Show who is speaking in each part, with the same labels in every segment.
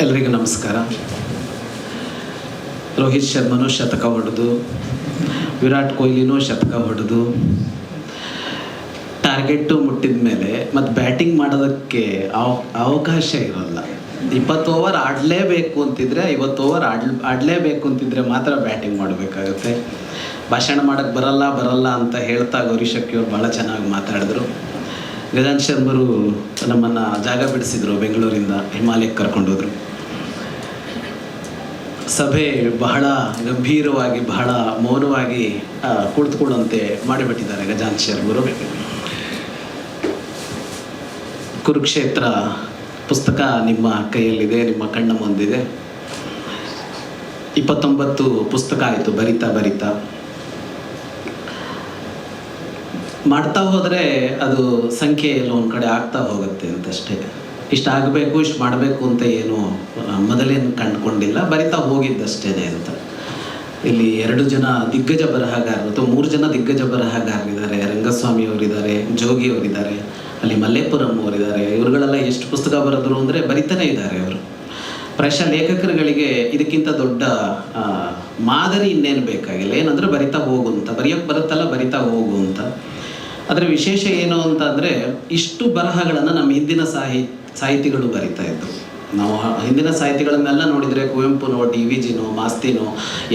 Speaker 1: ಎಲ್ರಿಗೂ ನಮಸ್ಕಾರ. ರೋಹಿತ್ ಶರ್ಮನೂ ಶತಕ ಹೊಡೆದು, ವಿರಾಟ್ ಕೊಹ್ಲಿನೂ ಶತಕ ಹೊಡೆದು ಟಾರ್ಗೆಟ್ಟು ಮುಟ್ಟಿದ ಮೇಲೆ ಮತ್ತು ಬ್ಯಾಟಿಂಗ್ ಮಾಡೋದಕ್ಕೆ ಅವ, ಅವಕಾಶ ಇರೋಲ್ಲ. ಇಪ್ಪತ್ತು ಓವರ್ ಆಡಲೇಬೇಕು ಅಂತಿದ್ರೆ, ಐವತ್ತು ಓವರ್ ಆಡ್ ಆಡಲೇಬೇಕು ಅಂತಿದ್ರೆ ಮಾತ್ರ ಬ್ಯಾಟಿಂಗ್ ಮಾಡಬೇಕಾಗುತ್ತೆ. ಭಾಷಣ ಮಾಡೋಕ್ಕೆ ಬರಲ್ಲ ಬರಲ್ಲ ಅಂತ ಹೇಳ್ತಾ ಗೌರಿ ಶಕ್ತಿ ಅವ್ರು ಭಾಳ ಚೆನ್ನಾಗಿ ಮಾತಾಡಿದ್ರು. ಗಜಾನ್ ಶರ್ಮರು ನಮ್ಮನ್ನು ಜಾಗ ಬಿಡಿಸಿದ್ರು, ಬೆಂಗಳೂರಿಂದ ಹಿಮಾಲಯಕ್ಕೆ ಕರ್ಕೊಂಡೋದ್ರು. ಸಭೆ ಬಹಳ ಗಂಭೀರವಾಗಿ, ಬಹಳ ಮೌನವಾಗಿ ಕುಳಿತುಕೊಳ್ಳುವಂತೆ ಮಾಡಿಬಿಟ್ಟಿದ್ದಾರೆ ಗಜಾನ್ ಗುರು ಕುರುಕ್ಷೇತ್ರ ಪುಸ್ತಕ ನಿಮ್ಮ ಕೈಯಲ್ಲಿದೆ, ನಿಮ್ಮ ಕಣ್ಣ ಮುಂದಿದೆ. ಇಪ್ಪತ್ತೊಂಬತ್ತು ಪುಸ್ತಕ ಆಯಿತು, ಬರಿತಾ ಬರಿತಾ. ಮಾಡ್ತಾ ಹೋದರೆ ಅದು ಸಂಖ್ಯೆ ಎಲ್ಲ ಒಂದು ಕಡೆ ಆಗ್ತಾ ಹೋಗುತ್ತೆ ಅಂತಷ್ಟೇ. ಇಷ್ಟು ಆಗಬೇಕು, ಇಷ್ಟು ಮಾಡಬೇಕು ಅಂತ ಏನು ಮೊದಲೇನು ಕಂಡುಕೊಂಡಿಲ್ಲ. ಬರಿತಾ ಹೋಗಿದ್ದಷ್ಟೇ ಅಂತ. ಇಲ್ಲಿ ಎರಡು ಜನ ದಿಗ್ಗಜ ಬರಹಗಾರರು, ಅಥವಾ ಮೂರು ಜನ ದಿಗ್ಗಜ ಬರಹಗಾರರಿದ್ದಾರೆ. ರಂಗಸ್ವಾಮಿ ಜೋಗಿಯವರಿದ್ದಾರೆ, ಅಲ್ಲಿ ಮಲ್ಲೇಪುರಂ ಅವರಿದ್ದಾರೆ ಇವರುಗಳೆಲ್ಲ ಎಷ್ಟು ಪುಸ್ತಕ ಬರೆದ್ರು ಅಂದರೆ ಬರಿತಾನೇ ಇದ್ದಾರೆ ಅವರು. ಪ್ರಶ ಲೇಖಕರುಗಳಿಗೆ ಇದಕ್ಕಿಂತ ದೊಡ್ಡ ಮಾದರಿ ಇನ್ನೇನು ಬೇಕಾಗಿಲ್ಲ. ಏನಂದ್ರೆ ಬರಿತಾ ಹೋಗು ಅಂತ. ಬರೆಯೋಕ್ಕೆ ಬರುತ್ತಲ್ಲ, ಬರಿತಾ ಹೋಗು ಅಂತ. ಅದರ ವಿಶೇಷ ಏನು ಅಂತ ಅಂದರೆ ಇಷ್ಟು ಬರಹಗಳನ್ನು ನಮ್ಮ ಹಿಂದಿನ ಸಾಹಿ, ಸಾಹಿತಿಗಳು ಬರಿತಾ ಇದ್ದರು ನಾವು ಹಿಂದಿನ ಸಾಹಿತಿಗಳನ್ನೆಲ್ಲ ನೋಡಿದರೆ ಕುವೆಂಪುನೋ ಡಿ ವಿ ಜಿನೋ ಮಾಸ್ತಿನೋ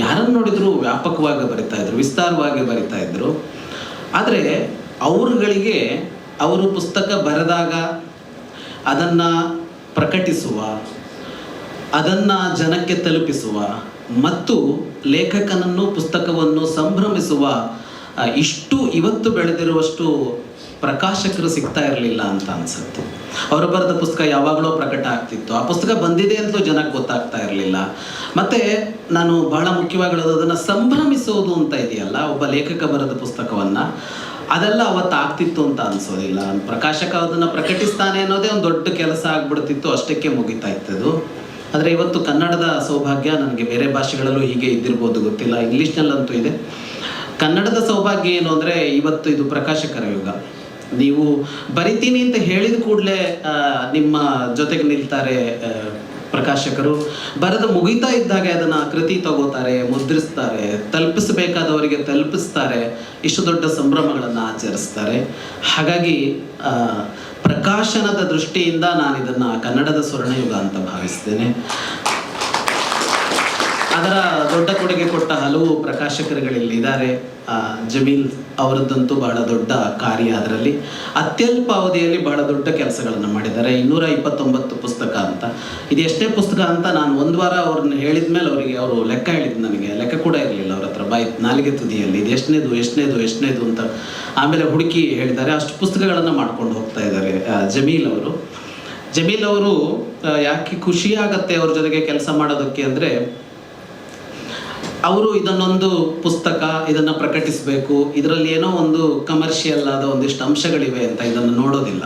Speaker 1: ಯಾರನ್ನು ನೋಡಿದರೂ ವ್ಯಾಪಕವಾಗಿ ಬರಿತಾ ಇದ್ರು, ವಿಸ್ತಾರವಾಗಿ ಬರಿತಾ ಇದ್ರು. ಆದರೆ ಅವರುಗಳಿಗೆ ಅವರು ಪುಸ್ತಕ ಬರೆದಾಗ ಅದನ್ನು ಪ್ರಕಟಿಸುವ, ಅದನ್ನು ಜನಕ್ಕೆ ತಲುಪಿಸುವ ಮತ್ತು ಲೇಖಕನನ್ನು ಪುಸ್ತಕವನ್ನು ಸಂಭ್ರಮಿಸುವ ಇಷ್ಟು ಇವತ್ತು ಬೆಳೆದಿರುವಷ್ಟು ಪ್ರಕಾಶಕರು ಸಿಗ್ತಾ ಇರಲಿಲ್ಲ ಅಂತ ಅನ್ಸುತ್ತೆ. ಅವರು ಬರೆದ ಪುಸ್ತಕ ಯಾವಾಗಲೂ ಪ್ರಕಟ ಆಗ್ತಿತ್ತು. ಆ ಪುಸ್ತಕ ಬಂದಿದೆ ಅಂತಲೂ ಜನಕ್ಕೆ ಗೊತ್ತಾಗ್ತಾ ಇರಲಿಲ್ಲ. ಮತ್ತು ನಾನು ಬಹಳ ಮುಖ್ಯವಾಗಿ ಹೇಳೋದು ಅದನ್ನು ಸಂಭ್ರಮಿಸೋದು ಅಂತ ಇದೆಯಲ್ಲ, ಒಬ್ಬ ಲೇಖಕ ಬರೆದ ಪುಸ್ತಕವನ್ನು. ಅದೆಲ್ಲ ಅವತ್ತು ಆಗ್ತಿತ್ತು ಅಂತ ಅನ್ಸೋದಿಲ್ಲ. ಪ್ರಕಾಶಕ ಅದನ್ನು ಪ್ರಕಟಿಸ್ತಾನೆ ಅನ್ನೋದೇ ಒಂದು ದೊಡ್ಡ ಕೆಲಸ ಆಗ್ಬಿಡ್ತಿತ್ತು, ಅಷ್ಟಕ್ಕೆ ಮುಗಿತಾ ಇತ್ತದು ಆದರೆ ಇವತ್ತು ಕನ್ನಡದ ಸೌಭಾಗ್ಯ, ನನಗೆ ಬೇರೆ ಭಾಷೆಗಳಲ್ಲೂ ಹೀಗೆ ಇದ್ದಿರ್ಬೋದು, ಗೊತ್ತಿಲ್ಲ. ಇಂಗ್ಲೀಷ್ನಲ್ಲಂತೂ ಇದೆ. ಕನ್ನಡದ ಸೌಭಾಗ್ಯ ಏನು ಅಂದರೆ ಇವತ್ತು ಇದು ಪ್ರಕಾಶಕರ ಯುಗ. ನೀವು ಬರಿತೀನಿ ಅಂತ ಹೇಳಿದ ಕೂಡಲೇ ನಿಮ್ಮ ಜೊತೆಗೆ ನಿಲ್ತಾರೆ ಪ್ರಕಾಶಕರು. ಬರೆದು ಮುಗಿತಾ ಇದ್ದಾಗೆ ಅದನ್ನು ಕೃತಿ ತಗೋತಾರೆ, ಮುದ್ರಿಸ್ತಾರೆ, ತಲುಪಿಸಬೇಕಾದವರಿಗೆ ತಲುಪಿಸ್ತಾರೆ, ಇಷ್ಟು ದೊಡ್ಡ ಸಂಭ್ರಮಗಳನ್ನು ಆಚರಿಸ್ತಾರೆ. ಹಾಗಾಗಿ ಪ್ರಕಾಶನದ ದೃಷ್ಟಿಯಿಂದ ನಾನು ಇದನ್ನು ಕನ್ನಡದ ಸ್ವರ್ಣಯುಗ ಅಂತ ಭಾವಿಸ್ತೇನೆ. ಅದರ ದೊಡ್ಡ ಕೊಡುಗೆ ಕೊಟ್ಟ ಹಲವು ಪ್ರಕಾಶಕರುಗಳಿಲ್ಲಿ ಇದ್ದಾರೆ. ಆ, ಜಮೀಲ್ ಅವರದ್ದಂತೂ ಬಹಳ ದೊಡ್ಡ ಕಾರ್ಯ ಅದರಲ್ಲಿ. ಅತ್ಯಲ್ಪ ಅವಧಿಯಲ್ಲಿ ಬಹಳ ದೊಡ್ಡ ಕೆಲಸಗಳನ್ನು ಮಾಡಿದ್ದಾರೆ. ಇನ್ನೂರ ಇಪ್ಪತ್ತೊಂಬತ್ತು ಪುಸ್ತಕ ಅಂತ. ಇದು ಎಷ್ಟೇ ಪುಸ್ತಕ ಅಂತ ನಾನು ಒಂದು ವಾರ ಅವ್ರನ್ನ ಹೇಳಿದ ಮೇಲೆ ಅವರಿಗೆ ಅವರು ಲೆಕ್ಕ ಹೇಳಿದ್ದು ನನಗೆ. ಲೆಕ್ಕ ಕೂಡ ಇರಲಿಲ್ಲ ಅವ್ರ ಹತ್ರ. ಬಾಯ್ ನಾಲಿಗೆ ತುದಿಯಲ್ಲಿ. ಇದು ಎಷ್ಟನೇದು ಎಷ್ಟನೇದು ಎಷ್ಟನೇದು ಅಂತ ಆಮೇಲೆ ಹುಡುಕಿ ಹೇಳಿದ್ದಾರೆ. ಅಷ್ಟು ಪುಸ್ತಕಗಳನ್ನು ಮಾಡ್ಕೊಂಡು ಹೋಗ್ತಾ ಇದ್ದಾರೆ ಜಮೀಲ್ ಅವರು. ಜಮೀಲ್ ಅವರು ಯಾಕೆ ಖುಷಿ ಆಗತ್ತೆ ಅವ್ರ ಜೊತೆಗೆ ಕೆಲಸ ಮಾಡೋದಕ್ಕೆ ಅಂದರೆ ಅವರು ಇದನ್ನೊಂದು ಪುಸ್ತಕ, ಇದನ್ನು ಪ್ರಕಟಿಸಬೇಕು. ಇದರಲ್ಲಿ ಏನೋ ಒಂದು ಕಮರ್ಷಿಯಲ್ ಆದ ಒಂದಿಷ್ಟು ಅಂಶಗಳಿವೆ ಅಂತ ಇದನ್ನು ನೋಡೋದಿಲ್ಲ.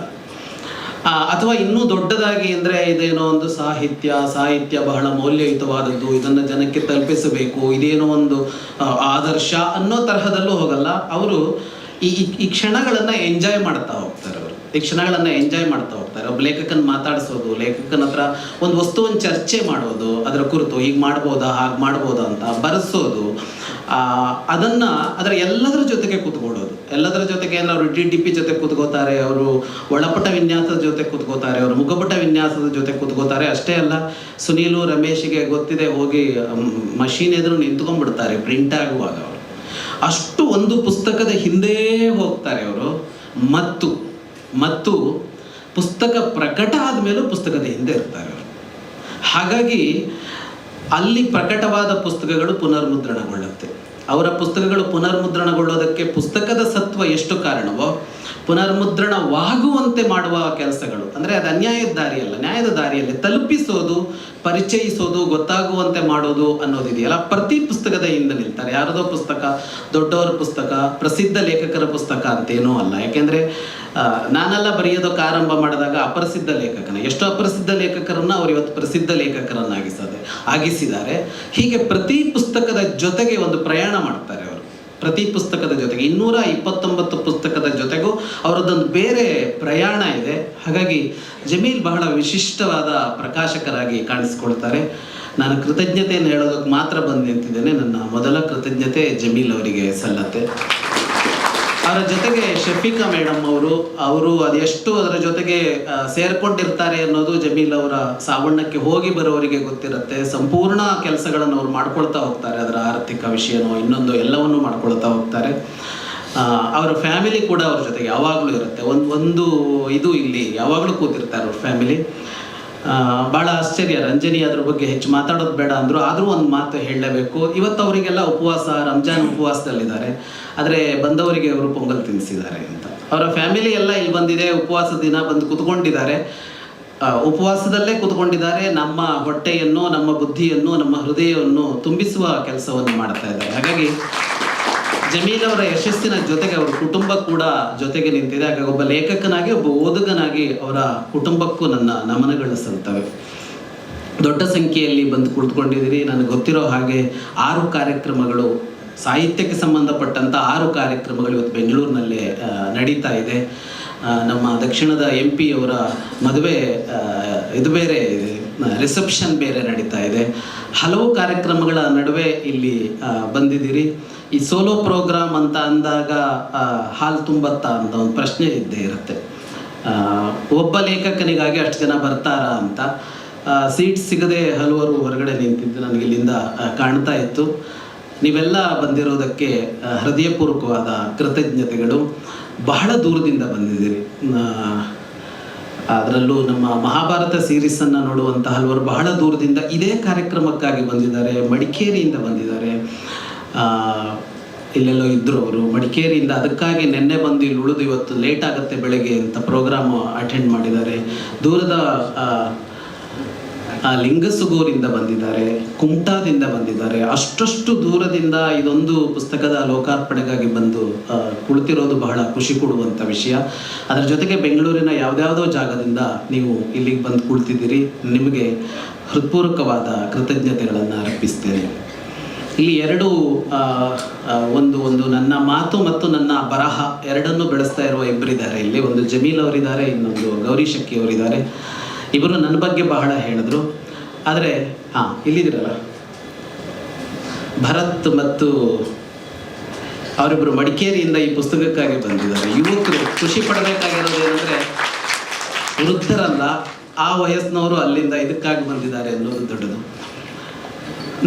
Speaker 1: ಅಥವಾ ಇನ್ನೂ ದೊಡ್ಡದಾಗಿ ಅಂದರೆ ಇದೇನೋ ಒಂದು ಸಾಹಿತ್ಯ ಸಾಹಿತ್ಯ ಬಹಳ ಮೌಲ್ಯಯುತವಾದದ್ದು, ಇದನ್ನು ಜನಕ್ಕೆ ತಲುಪಿಸಬೇಕು, ಇದೇನೋ ಒಂದು ಆದರ್ಶ ಅನ್ನೋ ತರಹದಲ್ಲೂ ಹೋಗಲ್ಲ. ಅವರು ಈ- ಈ ಕ್ಷಣಗಳನ್ನು ಎಂಜಾಯ್ ಮಾಡ್ತಾ ಹೋಗ್ತಾರೆ ಅವರು. ಈ ಕ್ಷಣಗಳನ್ನು ಎಂಜಾಯ್ ಮಾಡ್ತಾ ಹೋಗ್ತಾರೆ ಒಬ್ಬ ಲೇಖಕನ ಮಾತಾಡಿಸೋದು, ಲೇಖಕನ ಹತ್ರ ಒಂದು ವಸ್ತುವನ್ನು ಚರ್ಚೆ ಮಾಡೋದು, ಅದರ ಕುರಿತು ಹೀಗೆ ಮಾಡ್ಬೋದಾ, ಹಾಗೆ ಮಾಡ್ಬೋದಾ ಅಂತ ಬರೆಸೋದು ಅದನ್ನು ಅದರ ಎಲ್ಲದರ ಜೊತೆಗೆ ಕೂತ್ಕೊಳ್ಳೋದು ಎಲ್ಲದರ ಜೊತೆಗೆ ಅಂದ್ರೆ ಅವರು ಡಿ ಡಿ ಪಿ ಜೊತೆ ಕೂತ್ಕೋತಾರೆ, ಅವರು ಒಳಪಟ ವಿನ್ಯಾಸದ ಜೊತೆ ಕೂತ್ಕೋತಾರೆ, ಅವರು ಮುಖಪಟ ವಿನ್ಯಾಸದ ಜೊತೆ ಕೂತ್ಕೋತಾರೆ, ಅಷ್ಟೇ ಅಲ್ಲ, ಸುನೀಲು ರಮೇಶಿಗೆ ಗೊತ್ತಿದೆ ಹೋಗಿ ಮಷೀನ್ ಎದುರು ನಿಂತ್ಕೊಂಡ್ಬಿಡ್ತಾರೆ, ಪ್ರಿಂಟ್ ಆಗುವಾಗ ಅವರು. ಅಷ್ಟು ಒಂದು ಪುಸ್ತಕದ ಹಿಂದೆ ಹೋಗ್ತಾರೆ ಅವರು. ಮತ್ತು ಮತ್ತು ಪುಸ್ತಕ ಪ್ರಕಟ ಆದಮೇಲೂ ಪುಸ್ತಕದ ಹಿಂದೆ ಇರ್ತಾರೆ ಹಾಗಾಗಿ ಅಲ್ಲಿ ಪ್ರಕಟವಾದ ಪುಸ್ತಕಗಳು ಪುನರ್ಮುದ್ರಣಗೊಳ್ಳುತ್ತೆ. ಅವರ ಪುಸ್ತಕಗಳು ಪುನರ್ಮುದ್ರಣಗೊಳ್ಳೋದಕ್ಕೆ ಪುಸ್ತಕದ ಸತ್ವ ಎಷ್ಟು ಕಾರಣವೋ, ಪುನರ್ಮುದ್ರಣವಾಗುವಂತೆ ಮಾಡುವ ಕೆಲಸಗಳು, ಅಂದರೆ ಅದು ಅನ್ಯಾಯದ ದಾರಿಯಲ್ಲ, ನ್ಯಾಯದ ದಾರಿಯಲ್ಲಿ ತಲುಪಿಸೋದು, ಪರಿಚಯಿಸೋದು, ಗೊತ್ತಾಗುವಂತೆ ಮಾಡೋದು ಅನ್ನೋದಿದೆಯಲ್ಲ ಪ್ರತಿ ಪುಸ್ತಕದ ಹಿಂದೆ ನಿಲ್ತಾರೆ. ಯಾರದೋ ಪುಸ್ತಕ, ದೊಡ್ಡವರ ಪುಸ್ತಕ, ಪ್ರಸಿದ್ಧ ಲೇಖಕರ ಪುಸ್ತಕ ಅಂತೇನೂ ಅಲ್ಲ. ಯಾಕೆಂದರೆ ನಾನೆಲ್ಲ ಬರೆಯೋದಕ್ಕೆ ಆರಂಭ ಮಾಡಿದಾಗ ಅಪ್ರಸಿದ್ಧ ಲೇಖಕನ, ಎಷ್ಟು ಅಪ್ರಸಿದ್ಧ ಲೇಖಕರನ್ನು ಅವರು ಇವತ್ತು ಪ್ರಸಿದ್ಧ ಲೇಖಕರನ್ನಾಗಿಸದೆ ಆಗಿಸಿದ್ದಾರೆ. ಹೀಗೆ ಪ್ರತಿ ಪುಸ್ತಕದ ಜೊತೆಗೆ ಒಂದು ಪ್ರಯಾಣ ಮಾಡ್ತಾರೆ ಅವರು. ಪ್ರತಿ ಪುಸ್ತಕದ ಜೊತೆಗೆ, ಇನ್ನೂರ ಇಪ್ಪತ್ತೊಂಬತ್ತು ಪುಸ್ತಕದ ಜೊತೆಗೂ ಅವರದ್ದೊಂದು ಬೇರೆ ಪ್ರಯಾಣ ಇದೆ. ಹಾಗಾಗಿ ಜಮೀಲ್ ಬಹಳ ವಿಶಿಷ್ಟವಾದ ಪ್ರಕಾಶಕರಾಗಿ ಕಾಣಿಸ್ಕೊಳ್ತಾರೆ. ನಾನು ಕೃತಜ್ಞತೆಯನ್ನು ಹೇಳೋದಕ್ಕೆ ಮಾತ್ರ ಬಂದು ನಿಂತಿದ್ದೇನೆ ನನ್ನ ಮೊದಲ ಕೃತಜ್ಞತೆ ಜಮೀಲ್ ಅವರಿಗೆ ಸಲ್ಲತ್ತೆ. ಅವರ ಜೊತೆಗೆ ಶಫೀಕಾ ಮೇಡಮ್ ಅವರು ಅವರು ಅದೆಷ್ಟು ಅದರ ಜೊತೆಗೆ ಸೇರ್ಕೊಂಡಿರ್ತಾರೆ ಅನ್ನೋದು ಜಮೀಲ್ ಅವರ ಸಾವಣ್ಣಕ್ಕೆ ಹೋಗಿ ಬರೋರಿಗೆ ಗೊತ್ತಿರುತ್ತೆ. ಸಂಪೂರ್ಣ ಕೆಲಸಗಳನ್ನು ಅವ್ರು ಮಾಡ್ಕೊಳ್ತಾ ಹೋಗ್ತಾರೆ, ಅದರ ಆರ್ಥಿಕ ವಿಷಯನೋ ಇನ್ನೊಂದು ಎಲ್ಲವನ್ನೂ ಮಾಡ್ಕೊಳ್ತಾ ಹೋಗ್ತಾರೆ. ಅವರ ಫ್ಯಾಮಿಲಿ ಕೂಡ ಅವ್ರ ಜೊತೆಗೆ ಯಾವಾಗಲೂ ಇರುತ್ತೆ. ಒಂದು ಒಂದು ಇದು ಇಲ್ಲಿ ಯಾವಾಗಲೂ ಕೂತಿರ್ತಾರೆ ಅವ್ರ ಫ್ಯಾಮಿಲಿ. ಭಾಳ ಆಶ್ಚರ್ಯ. ರಂಜನಿ ಅದ್ರ ಬಗ್ಗೆ ಹೆಚ್ಚು ಮಾತಾಡೋದು ಬೇಡ ಅಂದ್ರು. ಆದರೂ ಒಂದು ಮಾತು ಹೇಳಲೇಬೇಕು ಇವತ್ತು ಅವರಿಗೆಲ್ಲ ಉಪವಾಸ, ರಂಜಾನ್ ಉಪವಾಸದಲ್ಲಿದ್ದಾರೆ. ಆದರೆ ಬಂದವರಿಗೆ ಅವರು ಪೊಂಗಲ್ ತಿನ್ನಿಸಿದ್ದಾರೆ ಅಂತ. ಅವರ ಫ್ಯಾಮಿಲಿ ಎಲ್ಲ ಇಲ್ಲಿ ಬಂದಿದೆ. ಉಪವಾಸ ದಿನ ಬಂದು ಕುತ್ಕೊಂಡಿದ್ದಾರೆ. ಉಪವಾಸದಲ್ಲೇ ಕುತ್ಕೊಂಡಿದ್ದಾರೆ. ನಮ್ಮ ಹೊಟ್ಟೆಯನ್ನು, ನಮ್ಮ ಬುದ್ಧಿಯನ್ನು, ನಮ್ಮ ಹೃದಯವನ್ನು ತುಂಬಿಸುವ ಕೆಲಸವನ್ನು ಮಾಡ್ತಾ ಇದ್ದಾರೆ. ಹಾಗಾಗಿ ಜಮೀಲ್ ಅವರ ಯಶಸ್ಸಿನ ಜೊತೆಗೆ ಅವರ ಕುಟುಂಬ ಕೂಡ ಜೊತೆಗೆ ನಿಂತಿದೆ. ಹಾಗಾಗಿ ಒಬ್ಬ ಲೇಖಕನಾಗಿ, ಒಬ್ಬ ಓದುಗನಾಗಿ ಅವರ ಕುಟುಂಬಕ್ಕೂ ನನ್ನ ನಮನಗಳು ಸಲ್ತವೆ. ದೊಡ್ಡ ಸಂಖ್ಯೆಯಲ್ಲಿ ಬಂದು ಕುಳಿತುಕೊಂಡಿದ್ದೀರಿ. ನನಗೆ ಗೊತ್ತಿರೋ ಹಾಗೆ ಆರು ಕಾರ್ಯಕ್ರಮಗಳು, ಸಾಹಿತ್ಯಕ್ಕೆ ಸಂಬಂಧಪಟ್ಟಂಥ ಆರು ಕಾರ್ಯಕ್ರಮಗಳು ಇವತ್ತು ಬೆಂಗಳೂರಿನಲ್ಲಿ ನಡೀತಾ ಇದೆ. ನಮ್ಮ ದಕ್ಷಿಣದ ಎಂ ಪಿಯವರ ಮದುವೆ ಇದು ಬೇರೆ ರಿಸೆಪ್ಷನ್ ಬೇರೆ ನಡೀತಾ ಇದೆ. ಹಲವು ಕಾರ್ಯಕ್ರಮಗಳ ನಡುವೆ ಇಲ್ಲಿ ಬಂದಿದ್ದೀರಿ. ಈ ಸೋಲೋ ಪ್ರೋಗ್ರಾಮ್ ಅಂತ ಅಂದಾಗ ಹಾಲು ತುಂಬತ್ತಾ ಅಂತ ಒಂದು ಪ್ರಶ್ನೆ ಇದ್ದೇ ಇರುತ್ತೆ. ಒಬ್ಬ ಲೇಖಕನಿಗಾಗಿ ಅಷ್ಟು ಜನ ಬರ್ತಾರಾ ಅಂತ. ಸೀಟ್ ಸಿಗದೆ ಹಲವರು ಹೊರಗಡೆ ನಿಂತಿದ್ದು ನನಗೆ ಇಲ್ಲಿಂದ ಕಾಣ್ತಾ ಇತ್ತು. ನೀವೆಲ್ಲ ಬಂದಿರೋದಕ್ಕೆ ಹೃದಯಪೂರ್ವಕವಾದ ಕೃತಜ್ಞತೆಗಳು. ಬಹಳ ದೂರದಿಂದ ಬಂದಿದ್ದೀರಿ. ಅದರಲ್ಲೂ ನಮ್ಮ ಮಹಾಭಾರತ ಸೀರೀಸನ್ನು ನೋಡುವಂತಹ ಹಲವರು ಬಹಳ ದೂರದಿಂದ ಇದೇ ಕಾರ್ಯಕ್ರಮಕ್ಕಾಗಿ ಬಂದಿದ್ದಾರೆ. ಮಡಿಕೇರಿಯಿಂದ ಬಂದಿದ್ದಾರೆ. ಇಲ್ಲೆಲ್ಲೋ ಇದ್ದರು ಅವರು. ಮಡಿಕೇರಿಯಿಂದ ಅದಕ್ಕಾಗಿ ನಿನ್ನೆ ಬಂದು ಇಲ್ಲಿ ಉಳಿದು ಇವತ್ತು ಲೇಟ್ ಆಗುತ್ತೆ ಬೆಳಗ್ಗೆ ಅಂತ ಪ್ರೋಗ್ರಾಮ್ ಅಟೆಂಡ್ ಮಾಡಿದ್ದಾರೆ. ದೂರದ ಲಿಂಗಸುಗೂರಿಂದ ಬಂದಿದ್ದಾರೆ. ಕುಮಟಾದಿಂದ ಬಂದಿದ್ದಾರೆ. ಅಷ್ಟಷ್ಟು ದೂರದಿಂದ ಇದೊಂದು ಪುಸ್ತಕದ ಲೋಕಾರ್ಪಣೆಗಾಗಿ ಬಂದು ಕುಳಿತಿರೋದು ಬಹಳ ಖುಷಿ ಕೊಡುವಂಥ ವಿಷಯ. ಅದರ ಜೊತೆಗೆ ಬೆಂಗಳೂರಿನ ಯಾವುದ್ಯಾವುದೋ ಜಾಗದಿಂದ ನೀವು ಇಲ್ಲಿಗೆ ಬಂದು ಕುಳಿತಿದ್ದೀರಿ. ನಿಮಗೆ ಹೃತ್ಪೂರ್ವಕವಾದ ಕೃತಜ್ಞತೆಗಳನ್ನು ಅರ್ಪಿಸ್ತೇನೆ. ಇಲ್ಲಿ ಎರಡು ಒಂದು ಒಂದು ನನ್ನ ಮಾತು ಮತ್ತು ನನ್ನ ಬರಹ ಎರಡನ್ನೂ ಬೆಳೆಸ್ತಾ ಇರುವ ಇಬ್ಬರಿದ್ದಾರೆ. ಇಲ್ಲಿ ಒಂದು ಜಮೀಲ್ ಅವರಿದ್ದಾರೆ, ಇನ್ನೊಂದು ಗೌರಿ ಶಕ್ಕಿ ಅವರಿದ್ದಾರೆ. ಇವರು ನನ್ನ ಬಗ್ಗೆ ಬಹಳ ಹೇಳಿದ್ರು. ಆದರೆ, ಹಾಂ, ಇಲ್ಲಿದ್ದೀರಲ್ಲ. ಭರತ್ ಮತ್ತು ಅವರಿಬ್ಬರು ಮಡಿಕೇರಿಯಿಂದ ಈ ಪುಸ್ತಕಕ್ಕಾಗಿ ಬಂದಿದ್ದಾರೆ. ಯುವಕರು ಖುಷಿ ಪಡಬೇಕಾಗಿರೋದು ಏನಂದರೆ, ವೃದ್ಧರಲ್ಲ, ಆ ವಯಸ್ಸಿನವರು ಅಲ್ಲಿಂದ ಇದಕ್ಕಾಗಿ ಬಂದಿದ್ದಾರೆ ಅನ್ನೋದು ದೊಡ್ಡದು.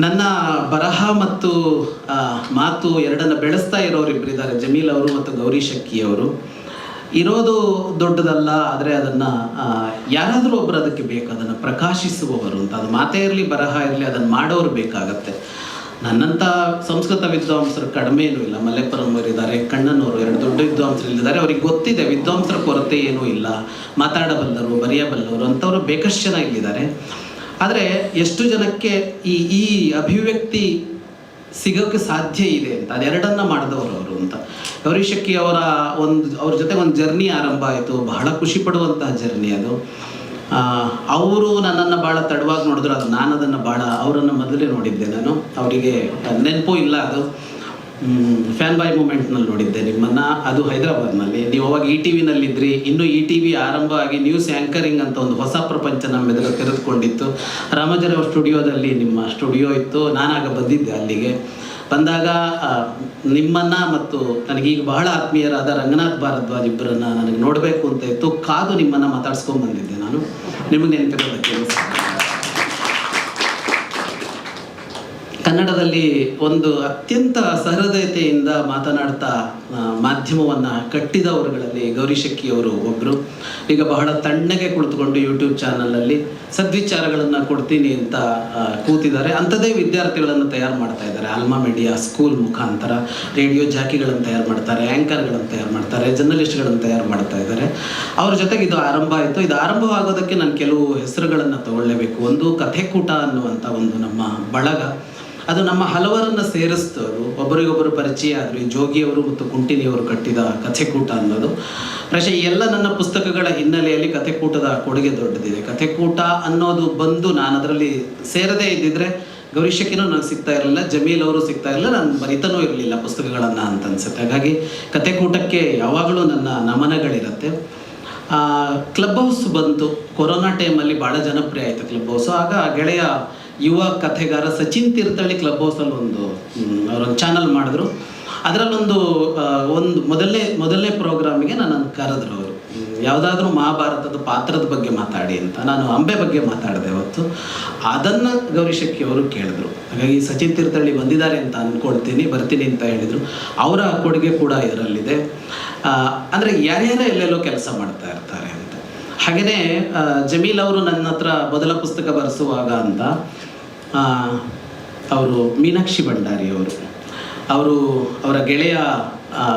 Speaker 1: ನನ್ನ ಬರಹ ಮತ್ತು ಮಾತು ಎರಡನ್ನ ಬೆಳೆಸ್ತಾ ಇರೋರು ಇಬ್ಬರಿದ್ದಾರೆ ಜಮೀಲ್ ಅವರು ಮತ್ತು ಗೌರಿ ಶಕ್ಕಿ ಅವರು. ಇರೋದು ದೊಡ್ಡದಲ್ಲ, ಆದರೆ ಅದನ್ನು ಯಾರಾದರೂ ಒಬ್ಬರು ಅದಕ್ಕೆ ಬೇಕು. ಅದನ್ನು ಪ್ರಕಾಶಿಸುವವರು ಅಂತ. ಅದು ಮಾತೇ ಇರಲಿ, ಬರಹ ಇರಲಿ, ಅದನ್ನು ಮಾಡೋರು ಬೇಕಾಗತ್ತೆ. ನನ್ನಂಥ ಸಂಸ್ಕೃತ ವಿದ್ವಾಂಸರು ಕಡಿಮೆ ಏನೂ ಇಲ್ಲ. ಮಲ್ಲೆಪುರಂ ಇದ್ದಾರೆ ಕಣ್ಣನವರು ಎರಡು ದೊಡ್ಡ ವಿದ್ವಾಂಸರು ಇಲ್ಲಿದ್ದಾರೆ. ಅವ್ರಿಗೆ ಗೊತ್ತಿದೆ, ವಿದ್ವಾಂಸರ ಕೊರತೆ ಏನೂ ಇಲ್ಲ. ಮಾತಾಡಬಲ್ಲರು ಬರೆಯಬಲ್ಲರು ಅಂಥವ್ರು ಬೇಕಷ್ಟು ಜನ ಇಲ್ಲಿದ್ದಾರೆ. ಆದರೆ ಎಷ್ಟು ಜನಕ್ಕೆ ಈ ಈ ಅಭಿವ್ಯಕ್ತಿ ಸಿಗೋಕ್ಕೆ ಸಾಧ್ಯ ಇದೆ ಅಂತ, ಅದೆರಡನ್ನ ಮಾಡಿದವರು ಅವರು ಅಂತ. ಗೌರಿ ಅವರ ಒಂದು, ಅವ್ರ ಜೊತೆ ಒಂದು ಜರ್ನಿ ಆರಂಭ ಆಯಿತು. ಬಹಳ ಖುಷಿ ಪಡುವಂತಹ ಜರ್ನಿ ಅದು. ಅವರು ನನ್ನನ್ನು ಭಾಳ ತಡವಾಗಿ ನೋಡಿದ್ರು, ಅದು ನಾನು ಅದನ್ನು ಭಾಳ ಅವರನ್ನು ಮೊದಲೇ ನೋಡಿದ್ದೆ ನಾನು. ಅವರಿಗೆ ನೆನಪು ಇಲ್ಲ ಅದು. ಫ್ಯಾನ್ ಬಾಯ್ ಮೂಮೆಂಟ್ನಲ್ಲಿ ನೋಡಿದ್ದೆ ನಿಮ್ಮನ್ನು. ಅದು ಹೈದರಾಬಾದ್ನಲ್ಲಿ. ನೀವು ಅವಾಗ ಇ ಟಿ ವಿನಲ್ಲಿದ್ದಿರಿ ಇನ್ನೂ ಇ ಟಿ ವಿ ಆರಂಭ ಆಗಿ ನ್ಯೂಸ್ ಆ್ಯಂಕರಿಂಗ್ ಅಂತ ಒಂದು ಹೊಸ ಪ್ರಪಂಚ ನಮ್ಮ ಎದುರು ತೆರೆದುಕೊಂಡಿತ್ತು. ರಾಮಜರವ ಸ್ಟುಡಿಯೋದಲ್ಲಿ ನಿಮ್ಮ ಸ್ಟುಡಿಯೋ ಇತ್ತು. ನಾನಾಗ ಬಂದಿದ್ದೆ ಅಲ್ಲಿಗೆ. ಬಂದಾಗ ನಿಮ್ಮನ್ನು ಮತ್ತು ನನಗೀಗ ಬಹಳ ಆತ್ಮೀಯರಾದ ರಂಗನಾಥ್ ಭಾರದ್ವಾಜ್ ಇಬ್ಬರನ್ನ ನನಗೆ ನೋಡಬೇಕು ಅಂತ ಇತ್ತು ಕಾದು ನಿಮ್ಮನ್ನ ಮಾತಾಡ್ಸ್ಕೊಂಡು ಬಂದಿದ್ದೆ ನಾನು. ನಿಮಗೆ ನೆನಪಿರೋದಕ್ಕೆ ಕನ್ನಡದಲ್ಲಿ ಒಂದು ಅತ್ಯಂತ ಸಹೃದಯತೆಯಿಂದ ಮಾತನಾಡ್ತಾ ಮಾಧ್ಯಮವನ್ನು ಕಟ್ಟಿದವರುಗಳಲ್ಲಿ ಗೌರಿ ಶಕ್ಕಿ ಅವರು ಒಬ್ಬರು ಈಗ ಬಹಳ ತಣ್ಣಗೆ ಕುಳಿತುಕೊಂಡು ಯೂಟ್ಯೂಬ್ ಚಾನಲಲ್ಲಿ ಸದ್ವಿಚಾರಗಳನ್ನು ಕೊಡ್ತೀನಿ ಅಂತ ಕೂತಿದ್ದಾರೆ. ಅಂಥದ್ದೇ ವಿದ್ಯಾರ್ಥಿಗಳನ್ನು ತಯಾರು ಮಾಡ್ತಾ ಇದ್ದಾರೆ. ಆಲ್ಮಾ ಮೀಡಿಯಾ ಸ್ಕೂಲ್ ಮುಖಾಂತರ, ರೇಡಿಯೋ ಜಾಕಿಗಳನ್ನು ತಯಾರು ಮಾಡ್ತಾರೆ ಆ್ಯಂಕರ್ಗಳನ್ನು ತಯಾರು ಮಾಡ್ತಾರೆ ಜರ್ನಲಿಸ್ಟ್ಗಳನ್ನು ತಯಾರು ಮಾಡ್ತಾ ಇದ್ದಾರೆ. ಅವ್ರ ಜೊತೆಗೆ ಇದು ಆರಂಭ ಆಯಿತು. ಇದು ಆರಂಭವಾಗೋದಕ್ಕೆ ನಾನು ಕೆಲವು ಹೆಸರುಗಳನ್ನು ತಗೊಳ್ಳೇಬೇಕು. ಒಂದು ಕಥೆಕೂಟ ಅನ್ನುವಂಥ ಒಂದು ನಮ್ಮ ಬಳಗ. ಅದು ನಮ್ಮ ಹಲವರನ್ನ ಸೇರಿಸ್ತವರು. ಒಬ್ಬರಿಗೊಬ್ಬರು ಪರಿಚಯ ಆದರು ಈ ಜೋಗಿಯವರು ಮತ್ತು ಕುಂಟಿನಿಯವರು ಕಟ್ಟಿದ ಕಥೆಕೂಟ ಅನ್ನೋದು. ಪ್ರಾಯಶಃ ಎಲ್ಲ ನನ್ನ ಪುಸ್ತಕಗಳ ಹಿನ್ನೆಲೆಯಲ್ಲಿ ಕಥೆಕೂಟದ ಕೊಡುಗೆ ದೊಡ್ಡದಿದೆ. ಕಥೆಕೂಟ ಅನ್ನೋದು ಬಂದು ನಾನು ಅದರಲ್ಲಿ ಸೇರದೇ ಇದ್ದಿದ್ರೆ ಗೌರಿಶಕಿನೂ ನನಗೆ ಸಿಗ್ತಾ ಇರಲಿಲ್ಲ, ಜಮೀಲ್ ಅವರು ಸಿಗ್ತಾ ಇರಲಿಲ್ಲ, ನಾನು ಬರಿತಾನೂ ಇರಲಿಲ್ಲ ಪುಸ್ತಕಗಳನ್ನು ಅಂತ ಅನ್ಸುತ್ತೆ ಹಾಗಾಗಿ ಕಥೆಕೂಟಕ್ಕೆ ಯಾವಾಗಲೂ ನನ್ನ ನಮನಗಳಿರುತ್ತೆ. ಕ್ಲಬ್ ಹೌಸ್ ಬಂತು. ಕೊರೋನಾ ಟೈಮಲ್ಲಿ ಭಾಳ ಜನಪ್ರಿಯ ಆಯಿತು ಕ್ಲಬ್ ಹೌಸು. ಆಗ ಗೆಳೆಯ ಯುವ ಕಥೆಗಾರ ಸಚಿನ್ ತೀರ್ಥಹಳ್ಳಿ ಕ್ಲಬ್ ಹೌಸಲ್ಲಿ ಒಂದು ಅವರೊಂದು ಚಾನಲ್ ಮಾಡಿದ್ರು. ಅದರಲ್ಲೊಂದು ಒಂದು ಮೊದಲನೇ ಮೊದಲನೇ ಪ್ರೋಗ್ರಾಮಿಗೆ ನನ್ನನ್ನು ಕರೆದ್ರು ಅವರು. ಯಾವುದಾದ್ರೂ ಮಹಾಭಾರತದ ಪಾತ್ರದ ಬಗ್ಗೆ ಮಾತಾಡಿ ಅಂತ. ನಾನು ಅಂಬೆ ಬಗ್ಗೆ ಮಾತಾಡಿದೆ ಅವತ್ತು. ಅದನ್ನು ಗೌರಿ ಅವರು ಕೇಳಿದ್ರು. ಹಾಗಾಗಿ ಸಚಿನ್ ತೀರ್ಥಹಳ್ಳಿ ಬಂದಿದ್ದಾರೆ ಅಂತ ಅಂದ್ಕೊಳ್ತೀನಿ ಬರ್ತೀನಿ ಅಂತ ಹೇಳಿದರು. ಅವರ ಕೊಡುಗೆ ಕೂಡ ಇದರಲ್ಲಿದೆ. ಅಂದರೆ ಯಾರ್ಯಾರೋ ಎಲ್ಲೆಲ್ಲೋ ಕೆಲಸ ಮಾಡ್ತಾ ಇರ್ತಾರೆ. ಹಾಗೆಯೇ ಜಮೀಲ್ ಅವರು ನನ್ನ ಹತ್ರ ಮೊದಲ ಪುಸ್ತಕ ಬರೆಸುವಾಗ ಅಂತ ಅವರು ಮೀನಾಕ್ಷಿ ಭಂಡಾರಿ ಅವರು. ಅವರು ಅವರ ಗೆಳೆಯ